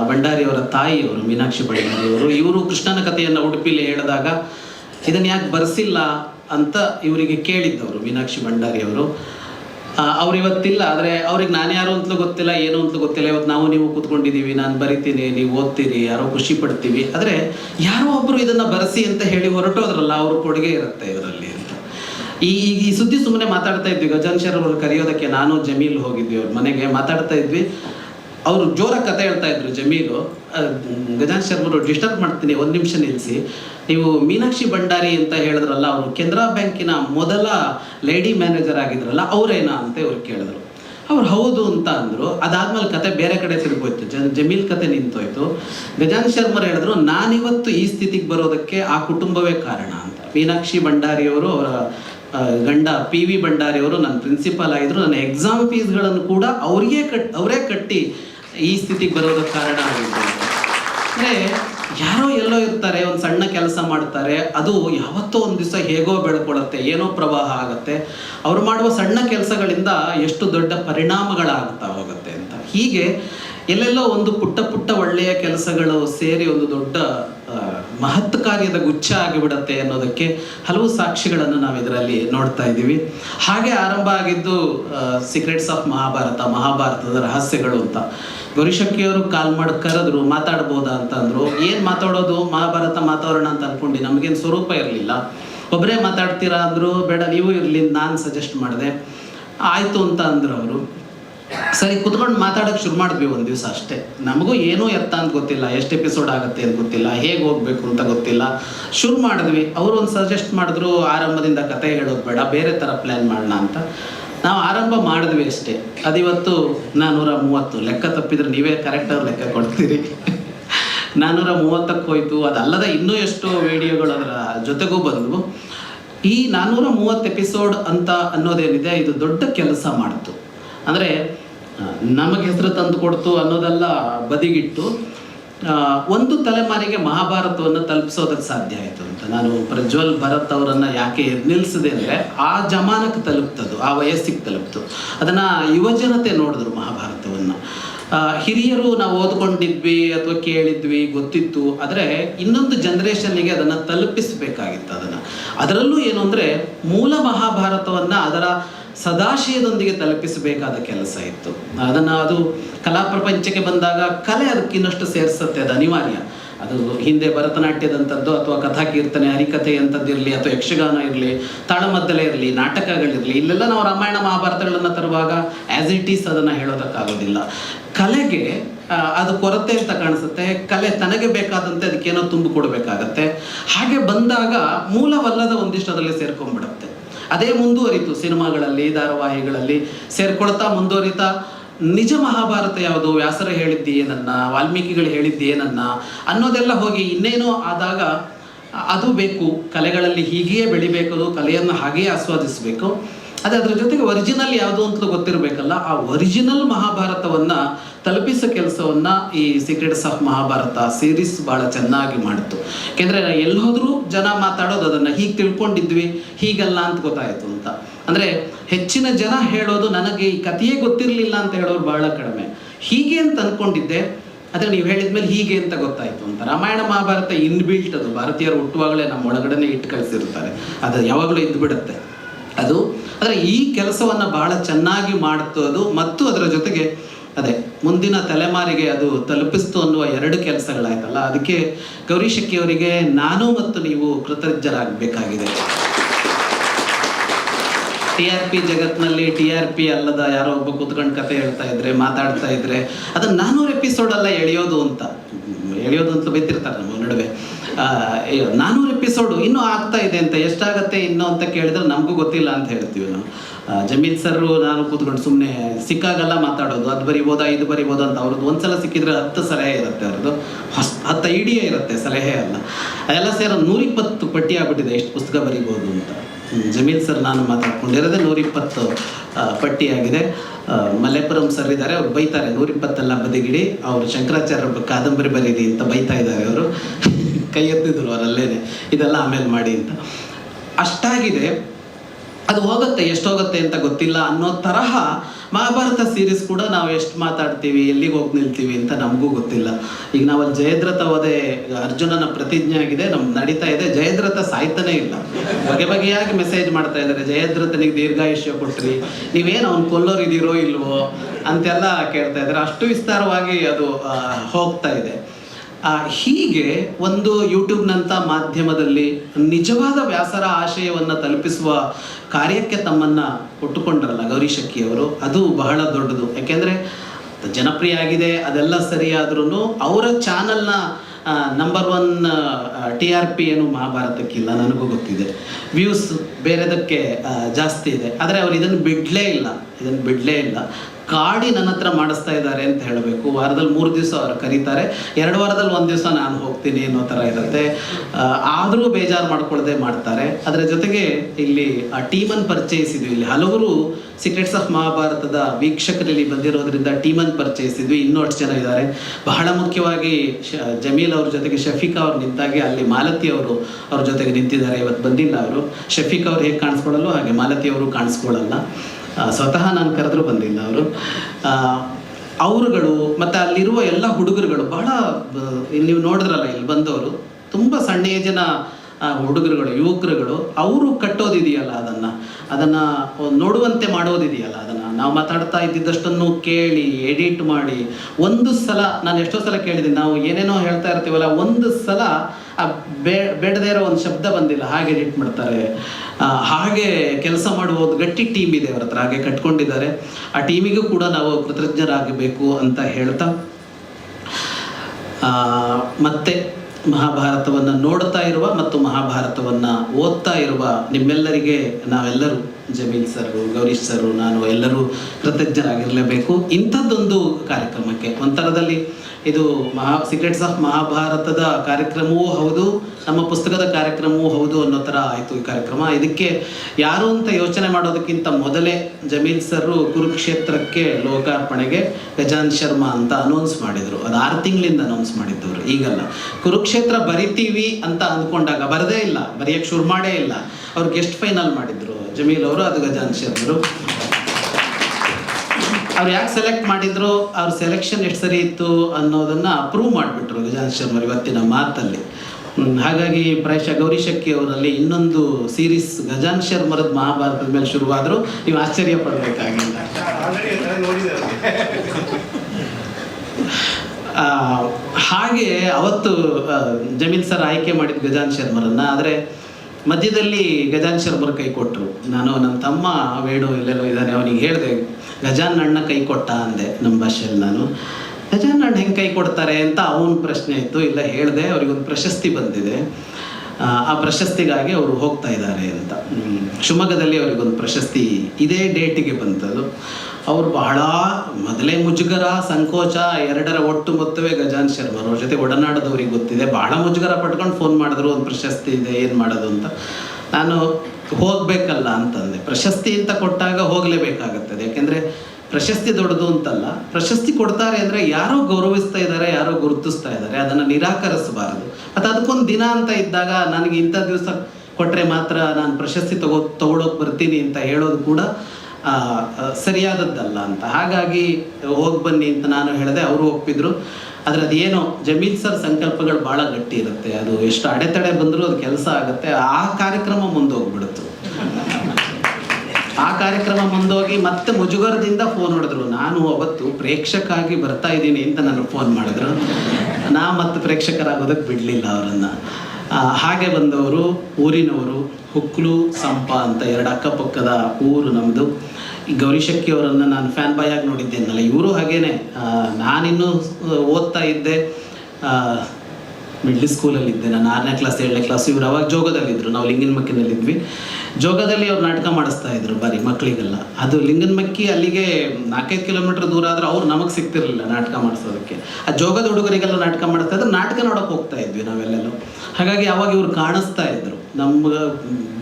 Speaker 1: ಭಂಡಾರಿಯವರ ತಾಯಿಯವರು, ಮೀನಾಕ್ಷಿ ಭಂಡಾರಿ ಅವರು. ಇವರು ಕೃಷ್ಣನ ಕಥೆಯನ್ನು ಉಡುಪಿಲಿ ಹೇಳಿದಾಗ ಇದನ್ನು ಯಾಕೆ ಬರೆಸಿಲ್ಲ ಅಂತ ಇವರಿಗೆ ಕೇಳಿದ್ದವರು ಮೀನಾಕ್ಷಿ ಭಂಡಾರಿ ಅವರು ಇವತ್ತಿಲ್ಲ ಆದರೆ ಅವ್ರಿಗೆ ನಾನು ಯಾರು ಅಂತಲೂ ಗೊತ್ತಿಲ್ಲ, ಏನು ಅಂತಲೂ ಗೊತ್ತಿಲ್ಲ. ಇವತ್ತು ನಾವು ನೀವು ಕೂತ್ಕೊಂಡಿದ್ದೀವಿ, ನಾನು ಬರಿತೀನಿ, ನೀವು ಓದ್ತೀರಿ ಯಾರೋ ಖುಷಿ ಪಡ್ತೀವಿ. ಆದರೆ ಯಾರೋ ಒಬ್ಬರು ಇದನ್ನು ಬರೆಸಿ ಅಂತ ಹೇಳಿ ಹೊರಟೋದ್ರಲ್ಲ ಅವ್ರ ಕೊಡುಗೆ ಇರುತ್ತೆ ಇದರಲ್ಲಿ ಅಂತ. ಈ ಈ ಸುದ್ದಿ ಸುಮ್ಮನೆ ಮಾತಾಡ್ತಾ ಇದ್ವಿ. ಗಜಾನ್ ಶರ್ ಅವ್ರು ಕರೆಯೋದಕ್ಕೆ ನಾನು ಜಮೀಲ್ ಹೋಗಿದ್ವಿ, ಅವ್ರ ಮನೆಗೆ ಮಾತಾಡ್ತಾ ಇದ್ವಿ. ಅವರು ಜೋರ ಕತೆ ಹೇಳ್ತಾ ಇದ್ರು ಜಮೀಲು. ಗಜಾನ್ ಶರ್ಮರು ಡಿಸ್ಟರ್ಬ್ ಮಾಡ್ತೀನಿ, ಒಂದು ನಿಮಿಷ ನಿಲ್ಲಿಸಿ ನೀವು ಮೀನಾಕ್ಷಿ ಭಂಡಾರಿ ಅಂತ ಹೇಳಿದ್ರಲ್ಲ, ಅವರು ಕೆನರಾ ಬ್ಯಾಂಕಿನ ಮೊದಲ ಲೇಡಿ ಮ್ಯಾನೇಜರ್ ಆಗಿದ್ರಲ್ಲ, ಅವರೇನಾ ಅಂತ ಇವ್ರು ಕೇಳಿದ್ರು. ಅವ್ರು ಹೌದು ಅಂತ ಅಂದರು. ಅದಾದ್ಮೇಲೆ ಕತೆ ಬೇರೆ ಕಡೆ ತಿರುಗೋಯ್ತು ಜ, ಜಮೀಲ್ ಕತೆ ನಿಂತೋಯ್ತು. ಗಜಾನ್ ಶರ್ಮರ್ ಹೇಳಿದ್ರು, ನಾನಿವತ್ತು ಈ ಸ್ಥಿತಿಗೆ ಬರೋದಕ್ಕೆ ಆ ಕುಟುಂಬವೇ ಕಾರಣ ಅಂತ. ಮೀನಾಕ್ಷಿ ಭಂಡಾರಿಯವರು ಅವರ ಗಂಡ ಪಿ ವಿ ಭಂಡಾರಿಯವರು ನನ್ನ ಪ್ರಿನ್ಸಿಪಾಲ್ ಆಗಿದ್ರು. ನನ್ನ ಎಕ್ಸಾಮ್ ಫೀಸ್ಗಳನ್ನು ಕೂಡ ಅವ್ರಿಗೆ ಕಟ್, ಅವರೇ ಕಟ್ಟಿ ಈ ಸ್ಥಿತಿಗೆ ಬರೋದಕ್ಕೆ ಕಾರಣ ಆಗಿದೆ ಅಂದರೆ ಯಾರೋ ಎಲ್ಲೋ ಇರ್ತಾರೆ, ಒಂದು ಸಣ್ಣ ಕೆಲಸ ಮಾಡ್ತಾರೆ, ಅದು ಯಾವತ್ತೋ ಒಂದು ದಿವಸ ಹೇಗೋ ಬೆಳ್ಕೊಳತ್ತೆ ಏನೋ ಪ್ರವಾಹ ಆಗುತ್ತೆ. ಅವ್ರು ಮಾಡುವ ಸಣ್ಣ ಕೆಲಸಗಳಿಂದ ಎಷ್ಟು ದೊಡ್ಡ ಪರಿಣಾಮಗಳಾಗ್ತಾ ಹೋಗುತ್ತೆ ಅಂತ. ಹೀಗೆ ಎಲ್ಲೆಲ್ಲೋ ಒಂದು ಪುಟ್ಟ ಪುಟ್ಟ ಒಳ್ಳೆಯ ಕೆಲಸಗಳು ಸೇರಿ ಒಂದು ದೊಡ್ಡ ಮಹತ್ ಕಾರ್ಯದ ಗುಚ್ಛ ಆಗಿಬಿಡತ್ತೆ ಅನ್ನೋದಕ್ಕೆ ಹಲವು ಸಾಕ್ಷಿಗಳನ್ನು ನಾವು ಇದರಲ್ಲಿ ನೋಡ್ತಾ ಇದ್ದೀವಿ. ಹಾಗೆ ಆರಂಭ ಆಗಿದ್ದು ಸೀಕ್ರೆಟ್ಸ್ ಆಫ್ ಮಹಾಭಾರತ ಮಹಾಭಾರತದ ರಹಸ್ಯಗಳು ಅಂತ. ಗೌರಿಶಕ್ತಿಯವರು ಕಾಲ್ ಮಾಡಿ ಕರೆದ್ರು, ಮಾತಾಡ್ಬೋದಾ ಅಂತ ಅಂದ್ರು. ಏನು ಮಾತಾಡೋದು? ಮಹಾಭಾರತ ಮಾತಾಡೋಣ ಅಂತ ಅನ್ಕೊಂಡು. ನಮಗೇನು ಸ್ವರೂಪ ಇರಲಿಲ್ಲ. ಒಬ್ಬರೇ ಮಾತಾಡ್ತೀರಾ ಅಂದ್ರು, ಬೇಡ, ನೀವು ಇರಲಿ ನಾನು ಸಜೆಸ್ಟ್ ಮಾಡಿದೆ. ಆಯಿತು ಅಂತ ಅಂದರು ಅವರು. ಸರಿ, ಕುತ್ಕೊಂಡು ಮಾತಾಡೋಕೆ ಶುರು ಮಾಡಿದ್ವಿ ಒಂದು ದಿವಸ ಅಷ್ಟೇ. ನಮಗೂ ಏನೂ ಎತ್ತ ಅಂತ ಗೊತ್ತಿಲ್ಲ. ಎಷ್ಟು ಎಪಿಸೋಡ್ ಆಗುತ್ತೆ ಅಂತ ಗೊತ್ತಿಲ್ಲ. ಹೇಗೆ ಹೋಗ್ಬೇಕು ಅಂತ ಗೊತ್ತಿಲ್ಲ. ಶುರು ಮಾಡಿದ್ವಿ. ಅವರು ಒಂದು ಸಜೆಸ್ಟ್ ಮಾಡಿದ್ರು, ಆರಂಭದಿಂದ ಕತೆ ಹೇಳೋದು ಬೇಡ, ಬೇರೆ ಥರ ಪ್ಲ್ಯಾನ್ ಮಾಡೋಣ ಅಂತ. ನಾವು ಆರಂಭ ಮಾಡಿದ್ವಿ ಅಷ್ಟೇ. ಅದಿವತ್ತು ನಾನ್ನೂರ ಮೂವತ್ತು. ಲೆಕ್ಕ ತಪ್ಪಿದ್ರೆ ನೀವೇ ಕರೆಕ್ಟಾಗಿ ಲೆಕ್ಕ ಕೊಡ್ತೀರಿ. ನಾನ್ನೂರ ಮೂವತ್ತಕ್ಕೆ ಹೋಯ್ತು. ಅದಲ್ಲದ ಇನ್ನೂ ಎಷ್ಟೋ ವಿಡಿಯೋಗಳು ಅದರ ಜೊತೆಗೂ ಬಂದವು. ಈ ನಾನ್ನೂರ ಮೂವತ್ತು ಎಪಿಸೋಡ್ ಅಂತ ಅನ್ನೋದೇನಿದೆ, ಇದು ದೊಡ್ಡ ಕೆಲಸ ಮಾಡ್ತು. ಅಂದರೆ ನಮಗೆ ಹೆಸರು ತಂದು ಕೊಡ್ತು ಅನ್ನೋದೆಲ್ಲ ಬದಿಗಿಟ್ಟು ಒಂದು ತಲೆಮಾರಿಗೆ ಮಹಾಭಾರತವನ್ನು ತಲುಪಿಸೋದಕ್ಕೆ ಸಾಧ್ಯ ಆಯಿತು ಅಂತ. ನಾನು ಪ್ರಜ್ವಲ್ ಭರತ್ ಅವರನ್ನು ಯಾಕೆ ನಿಲ್ಲಿಸಿದೆ ಅಂದರೆ ಆ ಜಮಾನಕ್ಕೆ ತಲುಪ್ತದು ಆ ವಯಸ್ಸಿಗೆ ತಲುಪ್ತು. ಅದನ್ನು ಯುವಜನತೆ ನೋಡಿದ್ರು ಮಹಾಭಾರತವನ್ನು. ಹಿರಿಯರು ನಾವು ಓದ್ಕೊಂಡಿದ್ವಿ ಅಥವಾ ಕೇಳಿದ್ವಿ, ಗೊತ್ತಿತ್ತು. ಆದರೆ ಇನ್ನೊಂದು ಜನ್ರೇಷನ್ನಿಗೆ ಅದನ್ನು ತಲುಪಿಸಬೇಕಾಗಿತ್ತು ಅದನ್ನು. ಅದರಲ್ಲೂ ಏನು ಅಂದರೆ ಮೂಲ ಮಹಾಭಾರತವನ್ನು ಅದರ ಸದಾಶಯದೊಂದಿಗೆ ತಲುಪಿಸಬೇಕಾದ ಕೆಲಸ ಇತ್ತು. ಅದನ್ನು ಅದು ಕಲಾ ಪ್ರಪಂಚಕ್ಕೆ ಬಂದಾಗ ಕಲೆ ಅದಕ್ಕೆ ಇನ್ನಷ್ಟು ಸೇರಿಸುತ್ತೆ, ಅದು ಅನಿವಾರ್ಯ. ಅದು ಹಿಂದೆ ಭರತನಾಟ್ಯದಂಥದ್ದು ಅಥವಾ ಕಥಾ ಕೀರ್ತನೆ ಹರಿಕಥೆ ಅಂಥದ್ದಿರಲಿ ಅಥವಾ ಯಕ್ಷಗಾನ ಇರಲಿ, ತಾಳಮದ್ದಲೆ ಇರಲಿ, ನಾಟಕಗಳಿರಲಿ, ಇಲ್ಲೆಲ್ಲ ನಾವು ರಾಮಾಯಣ ಮಹಾಭಾರತಗಳನ್ನು ತರುವಾಗ ಆ್ಯಸ್ ಇಟ್ ಈಸ್ ಅದನ್ನು ಹೇಳೋದಕ್ಕಾಗೋದಿಲ್ಲ. ಕಲೆಗೆ ಅದು ಕೊರತೆ ಅಂತ ಕಾಣಿಸುತ್ತೆ. ಕಲೆ ತನಗೆ ಬೇಕಾದಂತೆ ಅದಕ್ಕೇನೋ ತುಂಬಿ ಕೊಡಬೇಕಾಗತ್ತೆ. ಹಾಗೆ ಬಂದಾಗ ಮೂಲವಲ್ಲದ ಒಂದಿಷ್ಟು ಅದರಲ್ಲಿ ಸೇರ್ಕೊಂಡ್ಬಿಡುತ್ತೆ. ಅದೇ ಮುಂದುವರಿತು ಸಿನಿಮಾಗಳಲ್ಲಿ, ಧಾರಾವಾಹಿಗಳಲ್ಲಿ. ಸೇರ್ಕೊಳ್ತಾ ಮುಂದುವರಿತಾ, ನಿಜ ಮಹಾಭಾರತ ಯಾವುದು? ವ್ಯಾಸರ ಹೇಳಿದ್ದು ಏನನ್ನ ವಾಲ್ಮೀಕಿಗಳು ಹೇಳಿದ್ದು ಏನನ್ನ ಅನ್ನೋದೆಲ್ಲ ಹೋಗಿ ಇನ್ನೇನೋ ಆದಾಗ, ಅದು ಬೇಕು, ಕಲೆಗಳಲ್ಲಿ ಹೀಗೆಯೇ ಬೆಳಿಬೇಕು ಕಲೆಯನ್ನು ಹಾಗೆಯೇ ಆಸ್ವಾದಿಸಬೇಕು. ಅದೇ ಅದ್ರ ಜೊತೆಗೆ ಒರಿಜಿನಲ್ ಯಾವುದು ಅಂತಲೂ ಗೊತ್ತಿರಬೇಕಲ್ಲ, ಆ ಒರಿಜಿನಲ್ ಮಹಾಭಾರತವನ್ನ ತಲುಪಿಸೋ ಕೆಲಸವನ್ನ ಈ ಸೀಕ್ರೆಟ್ಸ್ ಆಫ್ ಮಹಾಭಾರತ ಸೀರೀಸ್ ಬಹಳ ಚೆನ್ನಾಗಿ ಮಾಡಿತು. ಯಾಕೆಂದ್ರೆ ಎಲ್ಲಿ ಹೋದ್ರೂ ಜನ ಮಾತಾಡೋದು ಅದನ್ನ ಹೀಗೆ ತಿಳ್ಕೊಂಡಿದ್ವಿ, ಹೀಗಲ್ಲ ಅಂತ ಗೊತ್ತಾಯ್ತು ಅಂತ. ಅಂದ್ರೆ ಹೆಚ್ಚಿನ ಜನ ಹೇಳೋದು ನನಗೆ ಈ ಕಥೆಯೇ ಗೊತ್ತಿರಲಿಲ್ಲ ಅಂತ ಹೇಳೋರು ಬಹಳ ಕಡಿಮೆ. ಹೀಗೆ ಅಂತ ಅನ್ಕೊಂಡಿದ್ದೆ, ಅದೇ ನೀವು ಹೇಳಿದ್ಮೇಲೆ ಹೀಗೆ ಅಂತ ಗೊತ್ತಾಯ್ತು ಅಂತ. ರಾಮಾಯಣ ಮಹಾಭಾರತ ಇನ್ಬಿಲ್ಟ್ ಅದು. ಭಾರತೀಯರು ಹುಟ್ಟುವಾಗಲೇ ನಮ್ಮ ಒಳಗಡೆನೆ ಇಟ್ಟು ಕಳಿಸಿರ್ತಾರೆ. ಅದು ಯಾವಾಗಲೂ ಇದ್ದು ಬಿಡುತ್ತೆ ಅದು ಆದರೆ ಈ ಕೆಲಸವನ್ನು ಬಹಳ ಚೆನ್ನಾಗಿ ಮಾಡ್ತು ಅದು, ಮತ್ತು ಅದರ ಜೊತೆಗೆ ಅದೇ ಮುಂದಿನ ತಲೆಮಾರಿಗೆ ಅದು ತಲುಪಿಸ್ತು ಅನ್ನುವ ಎರಡು ಕೆಲಸಗಳಾಯ್ತಲ್ಲ, ಅದಕ್ಕೆ ಗೌರಿ ಶೆಟ್ಟಿಯವರಿಗೆ ನಾನು ಮತ್ತು ನೀವು ಕೃತಜ್ಞರಾಗಬೇಕಾಗಿದೆ. ಟಿ ಆರ್ ಪಿ ಜಗತ್ನಲ್ಲಿ, ಟಿ ಆರ್ ಪಿ ಅಲ್ಲದ ಯಾರೋ ಒಬ್ಬ ಕೂತ್ಕೊಂಡು ಕತೆ ಹೇಳ್ತಾ ಇದ್ರೆ, ಮಾತಾಡ್ತಾ ಇದ್ರೆ, ಅದನ್ನ ನಾನೂರು ಎಪಿಸೋಡ್ ಅಲ್ಲ ಎಳೆಯೋದು ಅಂತ. ಎಳೆಯೋದು ಅಂತ ಬೈತಿರ್ತಾರೆ ನಮ್ಮ ನಡುವೆ. ನಾನೂರು ಎಪಿಸೋಡು ಇನ್ನೂ ಆಗ್ತಾ ಇದೆ ಅಂತ ಎಷ್ಟಾಗತ್ತೆ, ಇನ್ನು ಅಂತ ಕೇಳಿದ್ರೆ ನಮಗೂ ಗೊತ್ತಿಲ್ಲ ಅಂತ ಹೇಳ್ತೀವಿ ನಾವು. ಜಮೀನ್ ಸರ್ ನಾನು ಕೂತ್ಕೊಂಡು ಸುಮ್ಮನೆ ಸಿಕ್ಕಾಗಲ್ಲ ಮಾತಾಡೋದು, ಅದು ಬರಿಬೋದಾ ಇದು ಬರಿಬೋದಾ ಅಂತ ಅವ್ರದ್ದು. ಒಂದ್ಸಲ ಸಿಕ್ಕಿದ್ರೆ ಹತ್ತು ಸಲಹೆ ಇರುತ್ತೆ ಅವ್ರದ್ದು. ಹೊಸ್ ಹತ್ತು ಐಡಿಯಾ ಇರುತ್ತೆ, ಸಲಹೆ ಅಲ್ಲ. ಅದೆಲ್ಲ ಸೇರ ನೂರಿಪ್ಪತ್ತು ಪಟ್ಟಿ ಆಗ್ಬಿಟ್ಟಿದೆ, ಎಷ್ಟು ಪುಸ್ತಕ ಬರಿಬೋದು ಅಂತ. ಜಮೀನ್ ಸರ್ ನಾನು ಮಾತಾಡ್ಕೊಂಡಿರೋದೇ ನೂರಿಪ್ಪತ್ತು ಪಟ್ಟಿ ಪಟ್ಟಿಯಾಗಿದೆ ಮಲೆಪುರಂ ಸರ್ ಇದ್ದಾರೆ, ಅವ್ರು ಬೈತಾರೆ, ನೂರಿಪ್ಪತ್ತೆಲ್ಲ ಬದಿಗಿಡಿ, ಅವರು ಶಂಕರಾಚಾರ್ಯ ಕಾದಂಬರಿ ಬರೀರಿ ಅಂತ ಬೈತಾ ಇದ್ದಾರೆ ಅವರು. ಕೈ ಎತ್ತಿದ್ರು ಅವರಲ್ಲೇನೆ ಇದೆಲ್ಲ ಆಮೇಲೆ ಮಾಡಿ ಅಂತ. ಅಷ್ಟಾಗಿದೆ. ಅದು ಹೋಗುತ್ತೆ, ಎಷ್ಟು ಹೋಗುತ್ತೆ ಅಂತ ಗೊತ್ತಿಲ್ಲ ಅನ್ನೋ ತರಹ ಮಹಾಭಾರತ ಸೀರೀಸ್ ಕೂಡ ನಾವು ಎಷ್ಟು ಮಾತಾಡ್ತೀವಿ, ಎಲ್ಲಿಗೆ ಹೋಗಿ ನಿಲ್ತೀವಿ ಅಂತ ನಮಗೂ ಗೊತ್ತಿಲ್ಲ. ಈಗ ನಾವು ಅಲ್ಲಿ ಜಯದ್ರಥ ಓದೆ ಅರ್ಜುನನ ಪ್ರತಿಜ್ಞೆ ಆಗಿದೆ ನಮ್ಗೆ ನಡೀತಾ ಇದೆ ಜಯದ್ರಥ ಸಾಯ್ತಾನೆ ಇಲ್ಲ. ಬಗೆ ಬಗೆಯಾಗಿ ಮೆಸೇಜ್ ಮಾಡ್ತಾ ಇದ್ದಾರೆ ಜಯದ್ರಥನಿಗೆ ದೀರ್ಘಾಯುಷ್ಯ ಕೊಟ್ರಿ, ನೀವೇನು ಅವ್ನು ಕೊಲ್ಲೋರಿದ್ದೀರೋ ಇಲ್ವೋ ಅಂತೆಲ್ಲ ಕೇಳ್ತಾ ಇದ್ದಾರೆ ಅಷ್ಟು ವಿಸ್ತಾರವಾಗಿ ಅದು ಹೋಗ್ತಾ ಇದೆ. ಹೀಗೆ ಒಂದು ಯೂಟ್ಯೂಬ್ನಂಥ ಮಾಧ್ಯಮದಲ್ಲಿ ನಿಜವಾದ ವ್ಯಾಸರ ಆಶಯವನ್ನು ತಲುಪಿಸುವ ಕಾರ್ಯಕ್ಕೆ ತಮ್ಮನ್ನು ಕೊಟ್ಟುಕೊಂಡ್ರಲ್ಲ ಗೌರಿ ಶಕ್ಕಿ ಅವರು, ಅದು ಬಹಳ ದೊಡ್ಡದು. ಯಾಕೆಂದರೆ ಜನಪ್ರಿಯ ಆಗಿದೆ, ಅದೆಲ್ಲ ಸರಿಯಾದ್ರೂ ಅವರ ಚಾನಲ್ನ number one T R P ಏನು ಮಹಾಭಾರತಕ್ಕಿಲ್ಲ, ನನಗೂ ಗೊತ್ತಿದೆ. ವ್ಯೂಸ್ ಬೇರೆದಕ್ಕೆ ಜಾಸ್ತಿ ಇದೆ. ಆದರೆ ಅವರು ಇದನ್ನು ಬಿಡಲೇ ಇಲ್ಲ, ಇದನ್ನು ಬಿಡಲೇ ಇಲ್ಲ. ಕಾಡಿ ನನ್ನ ಹತ್ರ ಮಾಡಿಸ್ತಾ ಇದ್ದಾರೆ ಅಂತ ಹೇಳಬೇಕು. ವಾರದಲ್ಲಿ ಮೂರು ದಿವಸ ಅವ್ರು ಕರೀತಾರೆ. ಎರಡು ವಾರದಲ್ಲಿ ಒಂದು ದಿವಸ ನಾನು ಹೋಗ್ತೀನಿ ಅನ್ನೋ ಥರ ಇರುತ್ತೆ. ಆದರೂ ಬೇಜಾರು ಮಾಡ್ಕೊಳ್ಳದೆ ಮಾಡ್ತಾರೆ. ಅದರ ಜೊತೆಗೆ ಇಲ್ಲಿ, ಆ, ಟೀಮನ್ನು ಪರಿಚಯಿಸಿದ್ವಿ. ಇಲ್ಲಿ ಹಲವರು ಸೀಕ್ರೆಟ್ಸ್ ಆಫ್ ಮಹಾಭಾರತದ ವೀಕ್ಷಕರಲ್ಲಿ ಬಂದಿರೋದ್ರಿಂದ ಟೀಮನ್ನು ಪರಿಚಯಿಸಿದ್ವಿ. ಇನ್ನೂ ಅಷ್ಟು ಜನ ಇದ್ದಾರೆ. ಬಹಳ ಮುಖ್ಯವಾಗಿ ಶ ಜಮೀಲ್ ಅವ್ರ ಜೊತೆಗೆ ಶಫೀಕ್ ಅವ್ರು ನಿಂತಾಗೆ ಅಲ್ಲಿ ಮಾಲತಿ ಅವರು ಅವ್ರ ಜೊತೆಗೆ ನಿಂತಿದ್ದಾರೆ. ಇವತ್ತು ಬಂದಿಲ್ಲ ಅವರು. ಶಫೀಕ್ ಅವ್ರು ಹೇಗೆ ಕಾಣಿಸ್ಕೊಳ್ಳಲ್ಲೋ ಹಾಗೆ ಮಾಲತಿ ಅವರು ಕಾಣಿಸ್ಕೊಳ್ಳಲ್ಲ. ಸ್ವತಃ ನಾನು ಕರೆದ್ರು ಬಂದಿಲ್ಲ ಅವರು. ಅವರುಗಳು ಮತ್ತು ಅಲ್ಲಿರುವ ಎಲ್ಲ ಹುಡುಗರುಗಳು ಬಹಳ ನೀವು ನೋಡಿದ್ರಲ್ಲ ಇಲ್ಲಿ ಬಂದವರು, ತುಂಬ ಸಣ್ಣ ಜನ ಹುಡುಗರುಗಳು, ಯುವಕರುಗಳು, ಅವರು ಕಟ್ಟೋದಿದೆಯಲ್ಲ ಅದನ್ನು. ಅದನ್ನು ನೋಡುವಂತೆ ಮಾಡೋದಿದೆಯಲ್ಲ ಅದನ್ನು. ನಾವು ಮಾತಾಡ್ತಾ ಇದ್ದಿದ್ದಷ್ಟನ್ನು ಕೇಳಿ, ಎಡಿಟ್ ಮಾಡಿ, ಒಂದು ಸಲ, ನಾನು ಎಷ್ಟೋ ಸಲ ಕೇಳಿದ್ದೀನಿ, ನಾವು ಏನೇನೋ ಹೇಳ್ತಾ ಇರ್ತೀವಲ್ಲ, ಒಂದು ಸಲ ಆ ಬೇ, ಬೇಡದೇ ಇರೋ ಒಂದು ಶಬ್ದ ಬಂದಿಲ್ಲ, ಹಾಗೆ ಎಡಿಟ್ ಮಾಡ್ತಾರೆ. ಹಾಗೆ ಕೆಲಸ ಮಾಡುವ ಒಂದು ಗಟ್ಟಿ ಟೀಮ್ ಇದೆ ಅವ್ರ ಹತ್ರ, ಹಾಗೆ ಕಟ್ಕೊಂಡಿದ್ದಾರೆ. ಆ ಟೀಮಿಗೂ ಕೂಡ ನಾವು ಕೃತಜ್ಞರಾಗಬೇಕು ಅಂತ ಹೇಳ್ತಾ ಮತ್ತೆ ಮಹಾಭಾರತವನ್ನು ನೋಡ್ತಾ ಇರುವ ಮತ್ತು ಮಹಾಭಾರತವನ್ನು ಓದ್ತಾ ಇರುವ ನಿಮ್ಮೆಲ್ಲರಿಗೆ ನಾವೆಲ್ಲರೂ ಜಮೀಲ್ ಸರು, ಗೌರೀಶ್ ಸರ್, ನಾನು ಎಲ್ಲರೂ ಕೃತಜ್ಞರಾಗಿರಲೇಬೇಕು. ಇಂಥದ್ದೊಂದು ಕಾರ್ಯಕ್ರಮಕ್ಕೆ ಒಂಥರದಲ್ಲಿ ಇದು ಮಹಾ ಸೀಕ್ರೆಟ್ಸ್ ಆಫ್ ಮಹಾಭಾರತದ ಕಾರ್ಯಕ್ರಮವೂ ಹೌದು ನಮ್ಮ ಪುಸ್ತಕದ ಕಾರ್ಯಕ್ರಮವೂ ಹೌದು ಅನ್ನೋ ಥರ ಆಯಿತು ಈ ಕಾರ್ಯಕ್ರಮ. ಇದಕ್ಕೆ ಯಾರು ಅಂತ ಯೋಚನೆ ಮಾಡೋದಕ್ಕಿಂತ ಮೊದಲೇ ಜಮೀಲ್ ಸರ್ ಕುರುಕ್ಷೇತ್ರಕ್ಕೆ ಲೋಕಾರ್ಪಣೆಗೆ ಗಜಾನ್ ಶರ್ಮಾ ಅಂತ ಅನೌನ್ಸ್ ಮಾಡಿದರು. ಅದು ಆರು ತಿಂಗಳಿಂದ ಅನೌನ್ಸ್ ಮಾಡಿದ್ದವರು, ಈಗಲ್ಲ. ಕುರುಕ್ಷೇತ್ರ ಬರಿತೀವಿ ಅಂತ ಅಂದ್ಕೊಂಡಾಗ ಬರದೇ ಇಲ್ಲ ಬರೆಯಕ್ಕೆ ಶುರು ಮಾಡೇ ಇಲ್ಲ. ಅವ್ರು ಗೆಸ್ಟ್ ಫೈನಲ್ ಮಾಡಿದ್ರು. ಜಮೀಲ್ ಅವರು, ಅದು ಗಜಾನ್ ಶರ್ಮರು. ಅವ್ರು ಯಾಕೆ ಸೆಲೆಕ್ಟ್ ಮಾಡಿದ್ರು? ಅವ್ರ ಸೆಲೆಕ್ಷನ್ ಎಷ್ಟು ಸರಿ ಇತ್ತು ಅನ್ನೋದನ್ನ ಅಪ್ರೂವ್ ಮಾಡಿಬಿಟ್ರು ಗಜಾನ್ ಶರ್ಮರ್ ಇವತ್ತಿನ ಮಾತಲ್ಲಿ. ಹಾಗಾಗಿ ಪ್ರಾಯಶಃ ಗೌರಿ ಶಕ್ತಿ ಅವರಲ್ಲಿ ಇನ್ನೊಂದು ಸೀರೀಸ್ ಗಜಾನ್ ಶರ್ಮರದ್ ಮಹಾಭಾರತದ ಮೇಲೆ ಶುರುವಾದ್ರು. ನೀವು ಆಶ್ಚರ್ಯ ಪಡಬೇಕಾಗಿಲ್ಲ ಹಾಗೆ ಅವತ್ತು ಜಮೀನ್ ಸರ್ ಆಯ್ಕೆ ಮಾಡಿದ ಗಜಾನ್ ಶರ್ಮರನ್ನ ಆದ್ರೆ ಮಧ್ಯದಲ್ಲಿ ಗಜಾನ್ ಶರ್ಮರ್ ಕೈ ಕೊಟ್ಟರು ನಾನು ನನ್ನ ತಮ್ಮ ವೇಣು ಎಲ್ಲೆಲ್ಲೋ ಇದ್ದಾನೆ ಅವನಿಗೆ ಹೇಳಿದೆ, ಗಜಾನ್ ಅಣ್ಣ ಕೈ ಕೊಟ್ಟ ಅಂದೆ, ನಮ್ಮ ಭಾಷೆಯಲ್ಲಿ ನಾನು. ಗಜಾನ್ ಅಣ್ಣ ಹೆಂಗೆ ಕೈ ಕೊಡ್ತಾರೆ ಅಂತ ಅವನ ಪ್ರಶ್ನೆ ಇತ್ತು. ಇಲ್ಲ ಹೇಳಿದೆ ಅವ್ರಿಗೊಂದು ಪ್ರಶಸ್ತಿ ಬಂದಿದೆ. ಆ, ಪ್ರಶಸ್ತಿಗಾಗಿ ಅವರು ಹೋಗ್ತಾ ಇದ್ದಾರೆ ಅಂತ. ಶಿವಮೊಗ್ಗದಲ್ಲಿ ಅವರಿಗೊಂದು ಪ್ರಶಸ್ತಿ ಇದೇ ಡೇಟಿಗೆ ಬಂತದು. ಅವರು ಬಹಳ ಮೊದಲೇ ಮುಜುಗರ ಸಂಕೋಚ ಎರಡರ ಒಟ್ಟು ಮೊತ್ತವೇ ಗಜಾನ್ ಶರ್ಮರ್. ಅವ್ರ ಜೊತೆ ಒಡನಾಡದವ್ರಿಗೆ ಗೊತ್ತಿದೆ. ಬಹಳ ಮುಜುಗರ ಪಟ್ಕೊಂಡು ಫೋನ್ ಮಾಡಿದ್ರು ಒಂದು ಪ್ರಶಸ್ತಿ ಇದೆ ಏನು ಮಾಡೋದು ಅಂತ. ನಾನು ಹೋಗಬೇಕಲ್ಲ ಅಂತಂದೆ. ಪ್ರಶಸ್ತಿ ಅಂತ ಕೊಟ್ಟಾಗ ಹೋಗಲೇಬೇಕಾಗುತ್ತದೆ. ಯಾಕೆಂದರೆ ಪ್ರಶಸ್ತಿ ದೊಡ್ಡದು ಅಂತಲ್ಲ. ಪ್ರಶಸ್ತಿ ಕೊಡ್ತಾರೆ ಅಂದರೆ ಯಾರೋ ಗೌರವಿಸ್ತಾ ಇದ್ದಾರೆ, ಯಾರೋ ಗುರುತಿಸ್ತಾ ಇದ್ದಾರೆ. ಅದನ್ನು ನಿರಾಕರಿಸಬಾರದು. ಮತ್ತು ಅದಕ್ಕೊಂದು ದಿನ ಅಂತ ಇದ್ದಾಗ ನನಗೆ ಇಂಥ ದಿವಸ ಕೊಟ್ಟರೆ ಮಾತ್ರ ನಾನು ಪ್ರಶಸ್ತಿ ತಗೋ, ತಗೊಳೋಕೆ ಬರ್ತೀನಿ ಅಂತ ಹೇಳೋದು ಕೂಡ ಸರಿಯಾದದ್ದಲ್ಲ ಅಂತ. ಹಾಗಾಗಿ ಹೋಗಿ ಬನ್ನಿ ಅಂತ ನಾನು ಹೇಳಿದೆ. ಅವರು ಒಪ್ಪಿದ್ರು. ಆದರೆ ಅದೇನೋ ಜಮೀಲ್ ಸರ್ ಸಂಕಲ್ಪಗಳು ಭಾಳ ಗಟ್ಟಿ ಇರುತ್ತೆ. ಅದು ಎಷ್ಟು ಅಡೆತಡೆ ಬಂದರೂ ಅದು ಕೆಲಸ ಆಗುತ್ತೆ. ಆ ಕಾರ್ಯಕ್ರಮ ಮುಂದೋಗ್ಬಿಡುತ್ತು. ಆ ಕಾರ್ಯಕ್ರಮ ಮುಂದೋಗಿ ಮತ್ತೆ ಮುಜುಗರದಿಂದ ಫೋನ್ ಹೊಡೆದ್ರು. ನಾನು ಅವತ್ತು ಪ್ರೇಕ್ಷಕಾಗಿ ಬರ್ತಾ ಇದ್ದೀನಿ ಅಂತ ನನಗೆ ಫೋನ್ ಮಾಡಿದ್ರು. ನಾ ಮತ್ತೆ ಪ್ರೇಕ್ಷಕರಾಗೋದಕ್ಕೆ ಬಿಡಲಿಲ್ಲ ಅವರನ್ನು. ಹಾಗೆ ಬಂದವರು, ಊರಿನವರು, ಹುಕ್ಲು, ಸಂಪ ಅಂತ ಎರಡು ಅಕ್ಕಪಕ್ಕದ ಊರು ನಮ್ಮದು ಗೌರಿಶಕ್ಕಿ ಅವರನ್ನು ನಾನು ಫ್ಯಾನ್ ಬಾಯ್ ಆಗಿ ನೋಡಿದ್ದೇನಲ್ಲ, ಇವರು ಹಾಗೇನೆ. ನಾನಿನ್ನೂ ಓದ್ತಾ ಇದ್ದೆ. ಮಿಡ್ಲ್ ಸ್ಕೂಲಲ್ಲಿ ಇದ್ದೆ. ನಾನು ಆರನೇ ಕ್ಲಾಸ್ ಏಳನೇ ಕ್ಲಾಸ್ ಇವರು ಅವಾಗ ಜೋಗದಲ್ಲಿದ್ದರು ನಾವು ಲಿಂಗನಮಕ್ಕಿನಲ್ಲಿದ್ವಿ ಜೋಗದಲ್ಲಿ ಅವ್ರು ನಾಟಕ ಮಾಡಿಸ್ತಾ ಇದ್ರು ಬರೀ ಮಕ್ಕಳಿಗೆಲ್ಲ ಅದು ಲಿಂಗನಮಕ್ಕಿ ಅಲ್ಲಿಗೆ ನಾಲ್ಕೈದು ಕಿಲೋಮೀಟರ್ ದೂರ ಆದ್ರೆ ಅವ್ರು ನಮಗೆ ಸಿಗ್ತಿರಲಿಲ್ಲ ನಾಟಕ ಮಾಡಿಸೋದಕ್ಕೆ. ಆ ಜೋಗದ ಹುಡುಗರಿಗೆಲ್ಲ ನಾಟಕ ಮಾಡ್ತಾ ಇದ್ರೆ. ನಾಟಕ ನೋಡೋಕೆ ಹೋಗ್ತಾ ಇದ್ವಿ ನಾವೆಲ್ಲೆಲ್ಲ. ಹಾಗಾಗಿ ಅವಾಗ ಇವ್ರು ಕಾಣಿಸ್ತಾ ಇದ್ರು. ನಮ್ಮ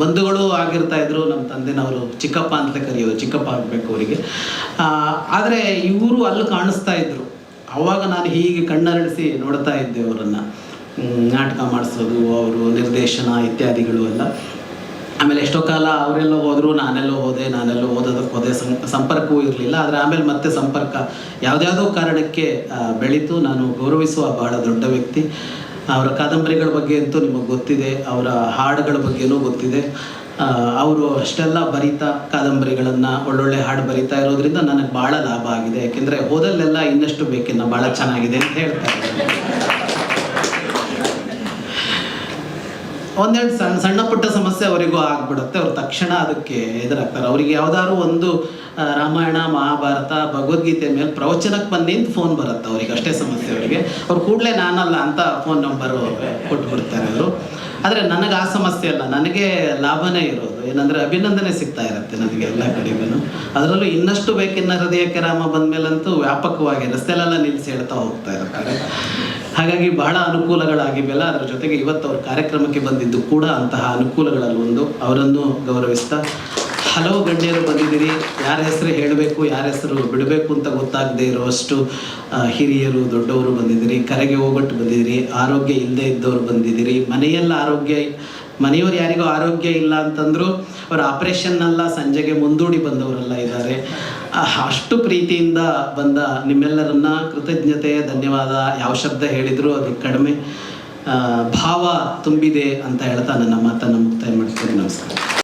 Speaker 1: ಬಂಧುಗಳು ಆಗಿರ್ತಾ ಇದ್ರು. ನಮ್ಮ ತಂದೆನವರು ಚಿಕ್ಕಪ್ಪ ಅಂತ ಕರೆಯೋದು ಚಿಕ್ಕಪ್ಪ ಆಗಬೇಕು ಅವರಿಗೆ. ಆದರೆ ಇವರು ಅಲ್ಲಿ ಕಾಣಿಸ್ತಾ ಇದ್ರು. ಅವಾಗ ನಾನು ಹೀಗೆ ಕಣ್ಣರಳಿಸಿ ನೋಡ್ತಾ ಇದ್ದೆ ಅವರನ್ನು. ನಾಟಕ ಮಾಡಿಸೋದು, ಅವರು ನಿರ್ದೇಶನ ಇತ್ಯಾದಿಗಳು ಎಲ್ಲ. ಆಮೇಲೆ ಎಷ್ಟೋ ಕಾಲ ಅವರೆಲ್ಲೋ ಹೋದರು, ನಾನೆಲ್ಲೋ ಹೋದೆ, ನಾನೆಲ್ಲೋ ಓದೋದಕ್ಕೆ ಹೋದೆ ಸಂಪರ್ಕವೂ ಇರಲಿಲ್ಲ. ಆದರೆ ಆಮೇಲೆ ಮತ್ತೆ ಸಂಪರ್ಕ ಯಾವುದ್ಯಾವುದೋ ಕಾರಣಕ್ಕೆ ಬೆಳೀತು. ನಾನು ಗೌರವಿಸುವ ಬಹಳ ದೊಡ್ಡ ವ್ಯಕ್ತಿ. ಅವರ ಕಾದಂಬರಿಗಳ ಬಗ್ಗೆ ಅಂತೂ ನಿಮಗೆ ಗೊತ್ತಿದೆ. ಅವರ ಹಾಡುಗಳ ಬಗ್ಗೆನೂ ಗೊತ್ತಿದೆ. ಅವರು ಅಷ್ಟೆಲ್ಲ ಬರೀತಾ ಕಾದಂಬರಿಗಳನ್ನು ಒಳ್ಳೊಳ್ಳೆ ಹಾಡು ಬರೀತಾ ಇರೋದ್ರಿಂದ ನನಗೆ ಭಾಳ ಲಾಭ ಆಗಿದೆ. ಯಾಕೆಂದರೆ ಓದಲ್ಲೆಲ್ಲ ಇನ್ನಷ್ಟು ಬೇಕಿನ್ನ ಭಾಳ ಚೆನ್ನಾಗಿದೆ ಅಂತ ಹೇಳ್ತಾ ಒಂದೆರಡು ಸಣ್ಣ ಸಣ್ಣ ಪುಟ್ಟ ಸಮಸ್ಯೆ ಅವರಿಗೂ ಆಗ್ಬಿಡುತ್ತೆ. ಅವ್ರು ತಕ್ಷಣ ಅದಕ್ಕೆ ಎದುರಾಗ್ತಾರೆ. ಅವರಿಗೆ ಯಾವ್ದಾದ್ರು ಒಂದು ರಾಮಾಯಣ, ಮಹಾಭಾರತ, ಭಗವದ್ಗೀತೆ ಮೇಲೆ ಪ್ರವಚನಕ್ಕೆ ಬಂದು ನಿಂತು ಫೋನ್ ಬರುತ್ತೆ ಅವ್ರಿಗೆ. ಅಷ್ಟೇ ಸಮಸ್ಯೆ ಅವರಿಗೆ. ಅವ್ರು ಕೂಡಲೇ ನಾನಲ್ಲ ಅಂತ ಫೋನ್ ನಂಬರು ಕೊಟ್ಬಿಡ್ತಾರೆ ಅವರು ಆದರೆ ನನಗೆ ಆ ಸಮಸ್ಯೆ ಅಲ್ಲ. ನನಗೆ ಲಾಭನೇ ಇರೋದು. ಏನಂದರೆ ಅಭಿನಂದನೆ ಸಿಗ್ತಾ ಇರುತ್ತೆ ನನಗೆ ಎಲ್ಲ ಕಡೆಗೂ. ಅದರಲ್ಲೂ ಇನ್ನಷ್ಟು ಬೇಕಿನ್ನ ಹೃದಯಕ್ಕೆ ರಾಮ ಬಂದಮೇಲಂತೂ ವ್ಯಾಪಕವಾಗಿ ರಸ್ತೆಲೆಲ್ಲ ನಿಲ್ಲಿಸಿ ಹೇಳ್ತಾ ಹೋಗ್ತಾ ಇರ್ತಾರೆ. ಹಾಗಾಗಿ ಬಹಳ ಅನುಕೂಲಗಳಾಗಿವೆಲ್ಲ ಅದರ ಜೊತೆಗೆ ಇವತ್ತು ಅವ್ರ ಕಾರ್ಯಕ್ರಮಕ್ಕೆ ಬಂದಿದ್ದು ಕೂಡ ಅಂತಹ ಅನುಕೂಲಗಳಲ್ಲಿ ಒಂದು. ಅವರನ್ನು ಗೌರವಿಸ್ತಾ, ಹಲವು ಗಣ್ಯರು ಬಂದಿದ್ದೀರಿ. ಯಾರ ಹೆಸರು ಹೇಳಬೇಕು, ಯಾರ ಹೆಸರು ಬಿಡಬೇಕು ಅಂತ ಗೊತ್ತಾಗದೇ ಇರುವಷ್ಟು ಹಿರಿಯರು, ದೊಡ್ಡವರು ಬಂದಿದ್ದೀರಿ. ಕರೆಗೆ ಹೋಗಟ್ಟು ಬಂದಿದ್ದೀರಿ. ಆರೋಗ್ಯ ಇಲ್ಲದೆ ಇದ್ದವರು ಬಂದಿದ್ದೀರಿ. ಮನೆಯಲ್ಲ ಆರೋಗ್ಯ ಮನೆಯವರು ಯಾರಿಗೂ ಆರೋಗ್ಯ ಇಲ್ಲ ಅಂತಂದ್ರು, ಅವರ ಆಪರೇಷನ್ನೆಲ್ಲ ಸಂಜೆಗೆ ಮುಂದೂಡಿ ಬಂದವರೆಲ್ಲ ಇದ್ದಾರೆ. ಅಷ್ಟು ಪ್ರೀತಿಯಿಂದ ಬಂದ ನಿಮ್ಮೆಲ್ಲರನ್ನ ಕೃತಜ್ಞತೆ, ಧನ್ಯವಾದ. ಯಾವ ಶಬ್ದ ಹೇಳಿದರೂ ಅದು ಕಡಿಮೆ. ಭಾವ ತುಂಬಿದೆ ಅಂತ ಹೇಳ್ತಾ ನನ್ನ ಮಾತನ್ನು ಮುಕ್ತಾಯ ಮಾಡ್ತೀನಿ. ನಮಸ್ಕಾರ.